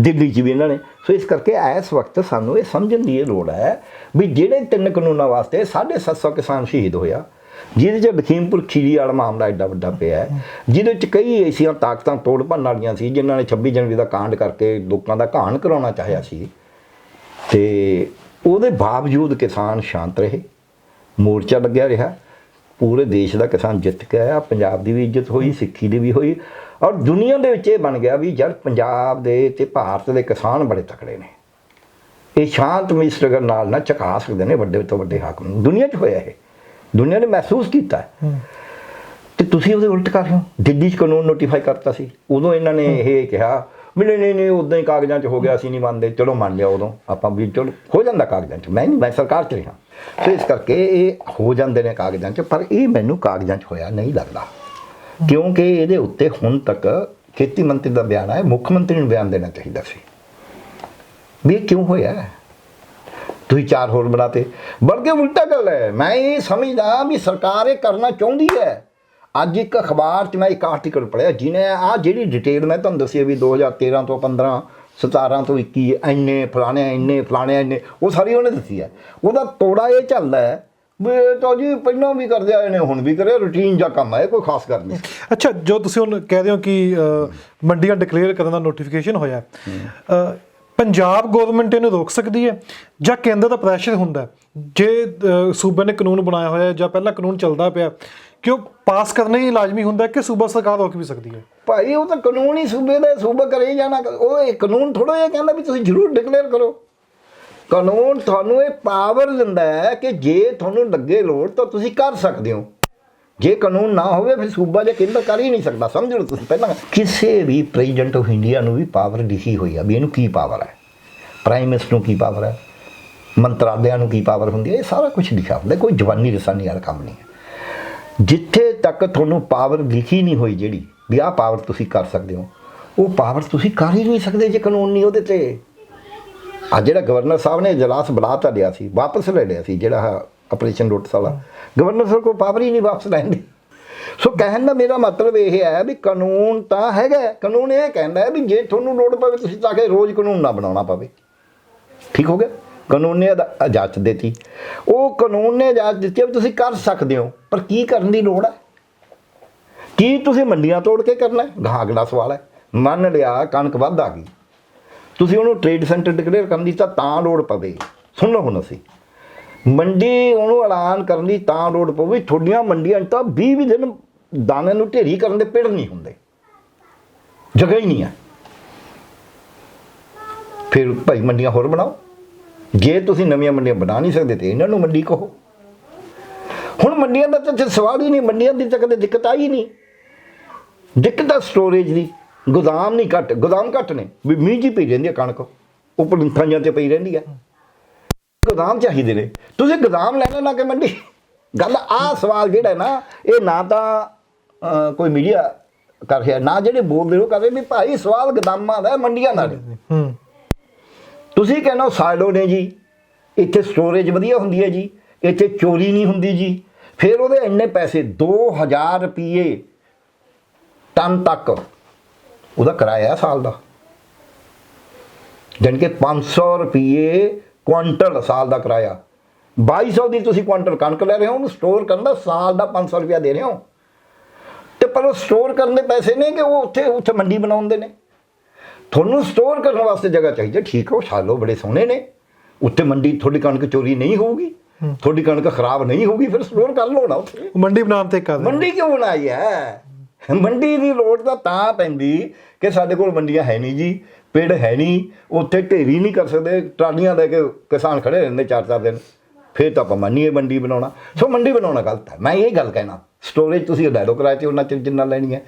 ਦਿੱਲੀ 'ਚ ਵੀ ਇਹਨਾਂ ਨੇ ਸੋ ਇਸ ਕਰਕੇ ਇਸ ਵਕਤ ਸਾਨੂੰ ਇਹ ਸਮਝਣ ਦੀ ਲੋੜ ਹੈ ਵੀ ਜਿਹੜੇ ਤਿੰਨ ਕਾਨੂੰਨਾਂ ਵਾਸਤੇ 750 ਕਿਸਾਨ ਸ਼ਹੀਦ ਹੋਇਆ ਜਿਹਦੇ 'ਚ ਲਖੀਮਪੁਰ ਖੀਰੀ ਵਾਲਾ ਮਾਮਲਾ ਐਡਾ ਵੱਡਾ ਪਿਆ ਹੈ, ਜਿਹਦੇ 'ਚ ਕਈ ਐਸੀਆਂ ਤਾਕਤਾਂ ਤੋੜ ਭੰਨ ਵਾਲੀਆਂ ਸੀ, ਜਿਨ੍ਹਾਂ ਨੇ 26 ਜਨਵਰੀ ਦਾ ਕਾਂਡ ਕਰਕੇ ਲੋਕਾਂ ਦਾ ਘਾਣ ਕਰਾਉਣਾ ਚਾਹਿਆ ਸੀ। ਤੇ ਉਹਦੇ ਬਾਵਜੂਦ ਕਿਸਾਨ ਸ਼ਾਂਤ ਰਹੇ, ਮੋਰਚਾ ਲੱਗਿਆ ਰਿਹਾ, ਪੂਰੇ ਦੇਸ਼ ਦਾ ਕਿਸਾਨ ਜਿੱਤ ਕੇ ਆਇਆ, ਪੰਜਾਬ ਦੀ ਵੀ ਇੱਜ਼ਤ ਹੋਈ, ਸਿੱਖੀ ਦੀ ਵੀ ਹੋਈ, ਔਰ ਦੁਨੀਆ ਦੇ ਵਿੱਚ ਇਹ ਬਣ ਗਿਆ ਵੀ ਜਦ ਪੰਜਾਬ ਦੇ ਤੇ ਭਾਰਤ ਦੇ ਕਿਸਾਨ ਬੜੇ ਤਕੜੇ ਨੇ। ਇਹ ਸ਼ਾਂਤਮਈ ਸਟਰਗਲ ਨਾਲ ਨਾ ਝਕਾ ਸਕਦੇ ਨੇ ਵੱਡੇ ਤੋਂ ਵੱਡੇ ਹਾਕਮ ਨੂੰ। ਦੁਨੀਆ 'ਚ ਹੋਇਆ ਇਹ। ਦੁਨੀਆ ਨੇ ਮਹਿਸੂਸ ਕੀਤਾ ਹੈ। ਤੇ ਤੁਸੀਂ ਉਹਦੇ ਉਲਟ ਕਰ ਰਹੇ ਹੋ? ਦਿੱਲੀ 'ਚ ਕਾਨੂੰਨ ਨੋਟੀਫਾਈ ਕਰਤਾ ਸੀ। ਉਦੋਂ ਇਹਨਾਂ ਨੇ ਇਹ ਕਿਹਾ ਵੀ ਨਹੀਂ ਨਹੀਂ ਨਹੀਂ ਉਦਾਂ ਹੀ ਕਾਗਜ਼ਾਂ 'ਚ ਹੋ ਗਿਆ ਅਸੀਂ ਨਹੀਂ ਮੰਨਦੇ। ਚਲੋ ਮੰਨ ਲਿਆ ਉਦੋਂ। ਆਪਾਂ ਵੀ ਚਲੋ ਹੋ ਜਾਂਦਾ ਕਾਗਜ਼ਾਂ 'ਚ। ਮੈਂ ਨਹੀਂ ਮੈਂ ਸਰਕਾਰ 'ਚ ਰਿਹਾ। ਸੋ ਇਸ ਕਰਕੇ ਇਹ ਹੋ ਜਾਂਦੇ ਨੇ ਕਾਗਜ਼ਾਂ 'ਚ। ਪਰ ਇਹ ਮੈਨੂੰ ਕਾਗਜ਼ਾਂ 'ਚ ਹੋਇਆ ਨਹੀਂ ਲੱਗਦਾ। ਕਿਉਂਕਿ ਇਹਦੇ ਉੱਤੇ ਹੁਣ ਤੱਕ ਖੇਤੀ ਮੰਤਰੀ ਦਾ ਬਿਆਨ ਹੈ ਮੁੱਖ ਮੰਤਰੀ ਨੂੰ ਬਿਆਨ ਦੇਣਾ ਚਾਹੀਦਾ ਸੀ। ਵੀ ਇਹ ਕਿਉਂ ਹੋਇਆ? ਤੁਸੀਂ ਚਾਰ ਹੋਰ ਬਣਾਤੇ। ਬਲਕਿ ਉਲਟਾ ਗੱਲ ਹੈ। ਮੈਂ ਇਹ ਸਮਝਦਾ ਵੀ ਸਰਕਾਰ ਇਹ ਕਰਨਾ ਚਾਹੁੰਦੀ ਹੈ। ਅੱਜ ਇੱਕ ਅਖਬਾਰ 'ਚ ਮੈਂ ਇੱਕ ਆਰਟੀਕਲ ਪੜ੍ਹਿਆ ਜਿਹਨੇ ਆ ਜਿਹੜੀ ਡਿਟੇਲ ਮੈਂ ਤੁਹਾਨੂੰ ਦੱਸੀ ਵੀ 2013 ਤੋਂ 15 17 ਤੋਂ 21 ਇੰਨੇ ਫਲਾਣੇ ਇੰਨੇ ਫਲਾਣੇ ਇੰਨੇ ਉਹ ਸਾਰੀ ਉਹਨੇ ਦੱਸੀ ਹੈ। ਉਹਦਾ ਤੋੜਾ ਇਹ ਚੱਲਦਾ ਹੈ ਤਾਂ ਜੀ ਪਹਿਲਾਂ ਵੀ ਕਰਦੇ ਆਏ ਨੇ ਹੁਣ ਵੀ ਕਰੇ ਰੂਟੀਨ ਜਾਂ ਕੰਮ ਹੈ ਕੋਈ ਖਾਸ ਗੱਲ ਨਹੀਂ। ਅੱਛਾ ਜੋ ਤੁਸੀਂ ਹੁਣ ਕਹਿ ਰਹੇ ਹੋ ਕਿ ਮੰਡੀਆਂ ਡਿਕਲੇਅਰ ਕਰਨ ਦਾ ਨੋਟੀਫਿਕੇਸ਼ਨ ਹੋਇਆ ਪੰਜਾਬ ਗਵਰਨਮੈਂਟ ਇਹਨੂੰ ਰੋਕ ਸਕਦੀ ਹੈ ਜਾਂ ਕੇਂਦਰ ਦਾ ਪ੍ਰੈਸ਼ਰ ਹੁੰਦਾ ਜੇ ਸੂਬੇ ਨੇ ਕਾਨੂੰਨ ਬਣਾਇਆ ਹੋਇਆ ਹੈ ਜਾਂ ਪਹਿਲਾਂ ਕਾਨੂੰਨ ਚੱਲਦਾ ਪਿਆ ਕਿ ਉਹ ਪਾਸ ਕਰਨਾ ਹੀ ਲਾਜ਼ਮੀ ਹੁੰਦਾ ਕਿ ਸੂਬਾ ਸਰਕਾਰ ਰੋਕ ਵੀ ਸਕਦੀ ਹੈ? ਭਾਈ, ਉਹ ਤਾਂ ਕਾਨੂੰਨ ਹੀ ਸੂਬੇ ਦਾ, ਸੂਬਾ ਕਰੇ ਜਾਣਾ, ਉਹ ਇਹ ਕਾਨੂੰਨ ਥੋੜਾ ਜਿਹਾ ਕਹਿੰਦਾ ਵੀ ਤੁਸੀਂ ਜ਼ਰੂਰ ਡਿਕਲੇਅਰ ਕਰੋ। ਕਾਨੂੰਨ ਤੁਹਾਨੂੰ ਇਹ ਪਾਵਰ ਦਿੰਦਾ ਹੈ ਕਿ ਜੇ ਤੁਹਾਨੂੰ ਲੱਗੇ ਲੋੜ ਤਾਂ ਤੁਸੀਂ ਕਰ ਸਕਦੇ ਹੋ। ਜੇ ਕਾਨੂੰਨ ਨਾ ਹੋਵੇ, ਫਿਰ ਸੂਬਾ ਜੇ ਕੇਂਦਰ ਕਰ ਹੀ ਨਹੀਂ ਸਕਦਾ। ਸਮਝ ਲਓ ਤੁਸੀਂ, ਪਹਿਲਾਂ ਕਿਸੇ ਵੀ ਪ੍ਰੈਜ਼ੀਡੈਂਟ ਆਫ ਇੰਡੀਆ ਨੂੰ ਵੀ ਪਾਵਰ ਲਿਖੀ ਹੋਈ ਆ, ਵੀ ਇਹਨੂੰ ਕੀ ਪਾਵਰ ਹੈ ਪ੍ਰਾਈਮ ਮਿਨਿਸਟਰ ਨੂੰ ਕੀ ਪਾਵਰ ਹੈ ਮੰਤਰਾਲਿਆਂ ਨੂੰ ਕੀ ਪਾਵਰ ਹੁੰਦੀ ਹੈ ਇਹ ਸਾਰਾ ਕੁਝ ਲਿਖਿਆ ਹੁੰਦਾ, ਕੋਈ ਜਵਾਨੀ ਰਸਾਨੀ ਵਾਲਾ ਕੰਮ ਨਹੀਂ ਹੈ ਜਿੱਥੇ ਤੱਕ ਤੁਹਾਨੂੰ ਪਾਵਰ ਲਿਖੀ ਨਹੀਂ ਹੋਈ ਜਿਹੜੀ, ਵੀ ਆਹ ਪਾਵਰ ਤੁਸੀਂ ਕਰ ਸਕਦੇ ਹੋ, ਉਹ ਪਾਵਰ ਤੁਸੀਂ ਕਰ ਹੀ ਨਹੀਂ ਸਕਦੇ ਜੇ ਕਾਨੂੰਨ ਨਹੀਂ ਉਹਦੇ ਤੇ। ਆ ਜਿਹੜਾ ਗਵਰਨਰ ਸਾਹਿਬ ਨੇ ਇਜਲਾਸ ਬੁਲਾ ਤਾਂ ਲਿਆ ਸੀ, ਵਾਪਸ ਲੈ ਲਿਆ ਸੀ, ਜਿਹੜਾ ਆਪਰੇਸ਼ਨ ਲੋਟਸ ਵਾਲਾ ਗਵਰਨਰ ਸਰ ਕੋਲ ਪਾਵਰ ਹੀ ਨਹੀਂ ਵਾਪਸ ਲੈਣ ਦੀ ਸੋ ਕਹਿਣ ਦਾ ਮੇਰਾ ਮਤਲਬ ਇਹ ਹੈ ਵੀ ਕਾਨੂੰਨ ਤਾਂ ਹੈਗਾ ਕਾਨੂੰਨ ਇਹ ਕਹਿੰਦਾ ਵੀ ਜੇ ਤੁਹਾਨੂੰ ਲੋੜ ਪਵੇ ਤੁਸੀਂ ਤਾਂ ਕਿ ਰੋਜ਼ ਕਾਨੂੰਨ ਨਾ ਬਣਾਉਣਾ ਪਵੇ। ਠੀਕ ਹੋ ਗਿਆ? ਕਾਨੂੰਨ ਨੇ ਇਜਾਜ਼ਤ ਦਿੱਤੀ। ਉਹ ਕਾਨੂੰਨ ਨੇ ਇਜਾਜ਼ਤ ਦਿੱਤੀ ਵੀ ਤੁਸੀਂ ਕਰ ਸਕਦੇ ਹੋ, ਪਰ ਕੀ ਕਰਨ ਦੀ ਲੋੜ ਹੈ? ਕੀ ਤੁਸੀਂ ਮੰਡੀਆਂ ਤੋੜ ਕੇ ਕਰਨਾ ਹੈ? ਗਾਹ ਸਵਾਲ ਹੈ। ਮੰਨ ਲਿਆ ਕਣਕ ਵੱਧ ਆ ਗਈ। ਤੁਸੀਂ ਉਹਨੂੰ ਟ੍ਰੇਡ ਸੈਂਟਰ ਡਿਕਲੇਅਰ ਕਰਨ ਦੀ ਤਾਂ ਤਾਂ ਲੋੜ ਪਵੇ। ਸੁਣ ਲਓ ਹੁਣ ਅਸੀਂ। ਮੰਡੀ ਉਹਨੂੰ ਐਲਾਨ ਕਰਨ ਦੀ ਤਾਂ ਲੋੜ ਪਊਗੀ, ਤੁਹਾਡੀਆਂ ਮੰਡੀਆਂ ਤਾਂ 20 20 ਦਿਨ ਦਾਣੇ ਨੂੰ ਢੇਰੀ ਕਰਨ ਦੇ ਪਿੜ ਨਹੀਂ ਹੁੰਦੇ। ਜਗ੍ਹਾ ਹੀ ਨਹੀਂ ਹੈ। ਫਿਰ ਭਾਈ ਮੰਡੀਆਂ ਹੋਰ ਬਣਾਓ। ਜੇ ਤੁਸੀਂ ਨਵੀਆਂ ਮੰਡੀਆਂ ਬਣਾ ਨਹੀਂ ਸਕਦੇ ਤੇ ਇਹਨਾਂ ਨੂੰ ਮੰਡੀ ਕਹੋ। ਹੁਣ ਮੰਡੀਆਂ ਦਾ ਤਾਂ ਇੱਥੇ ਸਵਾਲ ਹੀ ਨਹੀਂ, ਮੰਡੀਆਂ ਦੀ ਤਾਂ ਕਦੇ ਦਿੱਕਤ ਆਈ ਨਹੀਂ। ਦਿੱਕਤ ਆ ਸਟੋਰੇਜ ਦੀ, ਗੋਦਾਮ ਨਹੀਂ ਘੱਟ, ਗੋਦਾਮ ਘੱਟ ਨੇ। ਵੀ ਮੀਂਹ ਜੀ ਪਈ ਰਹਿੰਦੀ ਹੈ ਕਣਕ ਉਹ ਪਲਿੰਥਾਂ ਤੇ ਪਈ ਰਹਿੰਦੀ ਹੈ ਗੋਦਾਮ ਚਾਹੀਦੇ ਨੇ। ਤੁਸੀਂ ਗੋਦਾਮ ਲੈਣਾ ਨਾ ਕਿ ਮੰਡੀ। ਗੱਲ ਆ ਸਵਾਲ ਜਿਹੜਾ ਨਾ ਇਹ ਨਾ ਤਾਂ ਕੋਈ ਮੀਡੀਆ ਕਰ ਰਿਹਾ ਨਾ ਜਿਹੜੇ ਬੋਲਦੇ ਉਹ ਕਰਦੇ ਵੀ ਭਾਈ ਸਵਾਲ ਗੋਦਾਮਾਂ ਦਾ ਮੰਡੀਆਂ ਦਾ ਨਹੀਂ ਤੁਸੀਂ ਕਹਿੰਦੇ ਹੋ ਸਾਈਲੋ ਨੇ ਜੀ ਇੱਥੇ ਸਟੋਰੇਜ ਵਧੀਆ ਹੁੰਦੀ ਹੈ ਜੀ ਇੱਥੇ ਚੋਰੀ ਨਹੀਂ ਹੁੰਦੀ ਜੀ। ਫਿਰ ਉਹਦੇ ਇੰਨੇ ਪੈਸੇ 2000 ਰੁਪਏ ਟਨ ਤੱਕ ਉਹਦਾ ਕਿਰਾਇਆ ਸਾਲ ਦਾ। ਜਾਣੀ ਕਿ 500 ਰੁਪਏ ਕੁਆਂਟਲ ਸਾਲ ਦਾ ਕਿਰਾਇਆ। 2200 ਦੀ ਤੁਸੀਂ ਕੁਆਂਟਲ ਕਣਕ ਲੈ ਰਹੇ ਹੋ ਉਹਨੂੰ ਸਟੋਰ ਕਰਨ ਦਾ ਸਾਲ ਦਾ 500 ਰੁਪਇਆ ਦੇ ਰਹੇ ਹੋ। ਤੇ ਪਰ ਉਹ ਸਟੋਰ ਕਰਨ ਦੇ ਪੈਸੇ ਨੇ ਕਿ ਉਹ ਉੱਥੇ ਉੱਥੇ ਮੰਡੀ ਬਣਾਉਂਦੇ ਨੇ? ਤੁਹਾਨੂੰ ਸਟੋਰ ਕਰਨ ਵਾਸਤੇ ਜਗ੍ਹਾ ਚਾਹੀਦੀ ਹੈ, ਠੀਕ ਹੈ ਉਹ ਛਾਲੋ ਬੜੇ ਸੋਹਣੇ ਨੇ। ਉੱਥੇ ਮੰਡੀ ਤੁਹਾਡੀ ਕਣਕ ਚੋਰੀ ਨਹੀਂ ਹੋਊਗੀ। ਤੁਹਾਡੀ ਕਣਕ ਖਰਾਬ ਨਹੀਂ ਹੋਊਗੀ ਫਿਰ ਸਟੋਰ ਕਰ ਲਓ ਨਾ ਉੱਥੇ। ਮੰਡੀ ਬਣਾਉਣ ਤੇ ਕਰ ਮੰਡੀ ਕਿਉਂ ਬਣਾਈ ਹੈ? ਮੰਡੀ ਦੀ ਲੋੜ ਤਾਂ ਤਾਂ ਪੈਂਦੀ ਕਿ ਸਾਡੇ ਕੋਲ ਮੰਡੀਆਂ ਹੈ ਨਹੀਂ ਜੀ। ਪਿੰਡ ਹੈ ਨਹੀਂ ਉੱਥੇ ਢੇਰੀ ਨਹੀਂ ਕਰ ਸਕਦੇ ਟਰਾਲੀਆਂ ਲੈ ਕੇ ਕਿਸਾਨ ਖੜੇ ਰਹਿੰਦੇ ਚਾਰ ਚਾਰ ਦਿਨ। ਫਿਰ ਤਾਂ ਆਪਾਂ ਮੰਨੀਏ ਮੰਡੀ ਬਣਾਉਣਾ। ਸੋ ਮੰਡੀ ਬਣਾਉਣਾ ਗਲਤ ਹੈ। ਮੈਂ ਇਹ ਗੱਲ ਕਹਿਣਾ ਸਟੋਰੇਜ ਤੁਸੀਂ ਲੈ ਲਓ ਕਿਰਾਏ ਤੇ ਉਹਨਾਂ ਚਿਰ ਜਿੰਨਾ ਲੈਣੀ ਹੈ।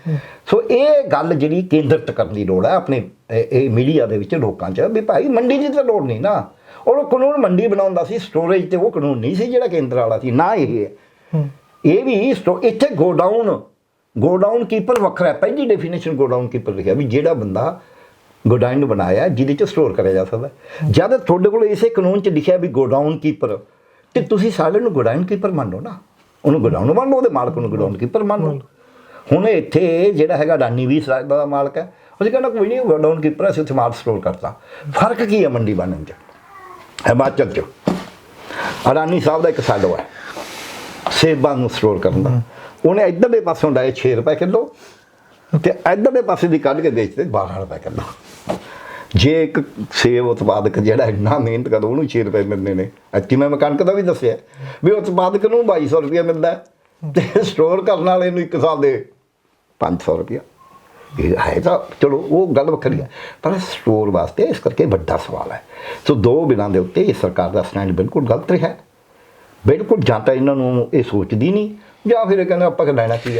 ਸੋ ਇਹ ਗੱਲ ਜਿਹੜੀ ਕੇਂਦਰਿਤ ਕਰਨ ਦੀ ਲੋੜ ਹੈ ਆਪਣੇ ਇਹ- ਮੀਡੀਆ ਦੇ ਵਿੱਚ ਲੋਕਾਂ 'ਚ ਵੀ ਭਾਈ ਮੰਡੀ ਦੀ ਤਾਂ ਲੋੜ ਨਹੀਂ ਨਾ। ਔਰ ਉਹ ਕਾਨੂੰਨ ਮੰਡੀ ਬਣਾਉਂਦਾ ਸੀ ਸਟੋਰੇਜ ਤੇ ਉਹ ਕਾਨੂੰਨ ਨਹੀਂ ਸੀ ਜਿਹੜਾ ਕੇਂਦਰ ਵਾਲਾ ਸੀ ਨਾ ਇਹ। ਹੈ। ਇਹ ਵੀ ਸਟੋ ਇੱਥੇ ਗੋਡਾਊਨ ਗੋਡਾਊਨ ਕੀਪਰ ਵੱਖਰਾ ਹੈ। ਪਹਿਲੀ ਡੈਫੀਨੇਸ਼ਨ ਗੋਡਾਊਨ ਕੀਪਰ ਲਿਖਿਆ ਵੀ ਜਿਹੜਾ ਬੰਦਾ ਗੋਡਾਊਨ ਬਣਾਇਆ, ਜਿਹਦੇ ਚ ਸਟੋਰ ਕਰਿਆ ਜਾ ਸਕਦਾ। ਜਦ ਤੁਹਾਡੇ ਕੋਲ ਇਸੇ ਕਾਨੂੰਨ ਚ ਲਿਖਿਆ ਵੀ ਗੋਡਾਊਨ ਕੀਪਰ ਤੇ ਤੁਸੀਂ ਸਾਲੇ ਨੂੰ ਗੋਡਾਊਨ ਕੀਪਰ ਮੰਨ ਲਓ ਨਾ। ਉਹਨੂੰ ਗੋਡਾਊਨ ਮੰਨ ਲਓ, ਉਹਦੇ ਮਾਲਕ ਨੂੰ ਗੋਡਾਊਨ ਕੀਪਰ ਮੰਨ ਲਓ। ਹੁਣ ਇੱਥੇ ਜਿਹੜਾ ਹੈਗਾ ਅਡਾਨੀ ਵੀ ਇਸ ਦਾ ਮਾਲਕ ਹੈ, ਉਹ ਕਹਿੰਦਾ, ਕੋਈ ਨਹੀਂ ਗੋਡਾਊਨ ਕੀਪਰ ਅਸੀਂ ਉੱਥੇ ਮਾਲ ਸਟੋਰ ਕਰਤਾ। ਫ਼ਰਕ ਕੀ ਹੈ ਮੰਡੀ ਬਣਨ ਚ? ਹਿਮਾਚਲ ਚ। ਅਡਾਨੀ ਸਾਹਿਬ ਦਾ ਇੱਕ ਸਾਡੋ ਹੈ, ਸੇਬਾਂ ਨੂੰ ਸਟੋਰ ਕਰਨ ਦਾ। ਉਹਨੇ ਇੱਧਰ ਦੇ ਪਾਸੋਂ ਲਾਏ 6 ਰੁਪਏ ਕਿਲੋ ਤੇ ਇੱਧਰ ਦੇ ਪਾਸੇ ਦੀ ਕੱਢ ਕੇ ਵੇਚਦੇ 12 ਰੁਪਏ ਕਿਲੋ। ਜੇ ਇੱਕ ਸੇਬ ਉਤਪਾਦਕ ਜਿਹੜਾ ਇੰਨਾ ਮਿਹਨਤ ਕਰਦਾ, ਉਹਨੂੰ 6 ਰੁਪਏ ਮਿਲਦੇ ਨੇ। ਅੱਤੀ ਮੈਂ ਕਣਕ ਦਾ ਵੀ ਦੱਸਿਆ। ਵੀ ਉਤਪਾਦਕ ਨੂੰ 2200 ਰੁਪਏ ਮਿਲਦਾ ਹੈ ਤੇ ਸਟੋਰ ਕਰਨ ਵਾਲੇ ਨੂੰ ਇੱਕ ਸਾਲ ਦੇ 500 ਰੁਪਏ ਇਹ ਹੈ ਤਾਂ ਚਲੋ, ਉਹ ਗੱਲ ਵੱਖਰੀ ਹੈ। ਪਰ ਸਟੋਰ ਵਾਸਤੇ ਇਸ ਕਰਕੇ ਵੱਡਾ ਸਵਾਲ ਹੈ। ਸੋ ਦੋ ਬਿਨਾਂ ਦੇ ਉੱਤੇ ਇਹ ਸਰਕਾਰ ਦਾ ਸਟੈਂਡ ਬਿਲਕੁਲ ਗਲਤ ਰਿਹਾ ਬਿਲਕੁਲ ਜਾਂ ਤਾਂ ਇਹਨਾਂ ਨੂੰ ਇਹ ਸੋਚਦੀ ਨਹੀਂ, ਜਾਂ ਫਿਰ ਇਹ ਕਹਿੰਦੇ ਆਪਾਂ ਕਿ ਲੈਣਾ ਕੀ ਹੈ।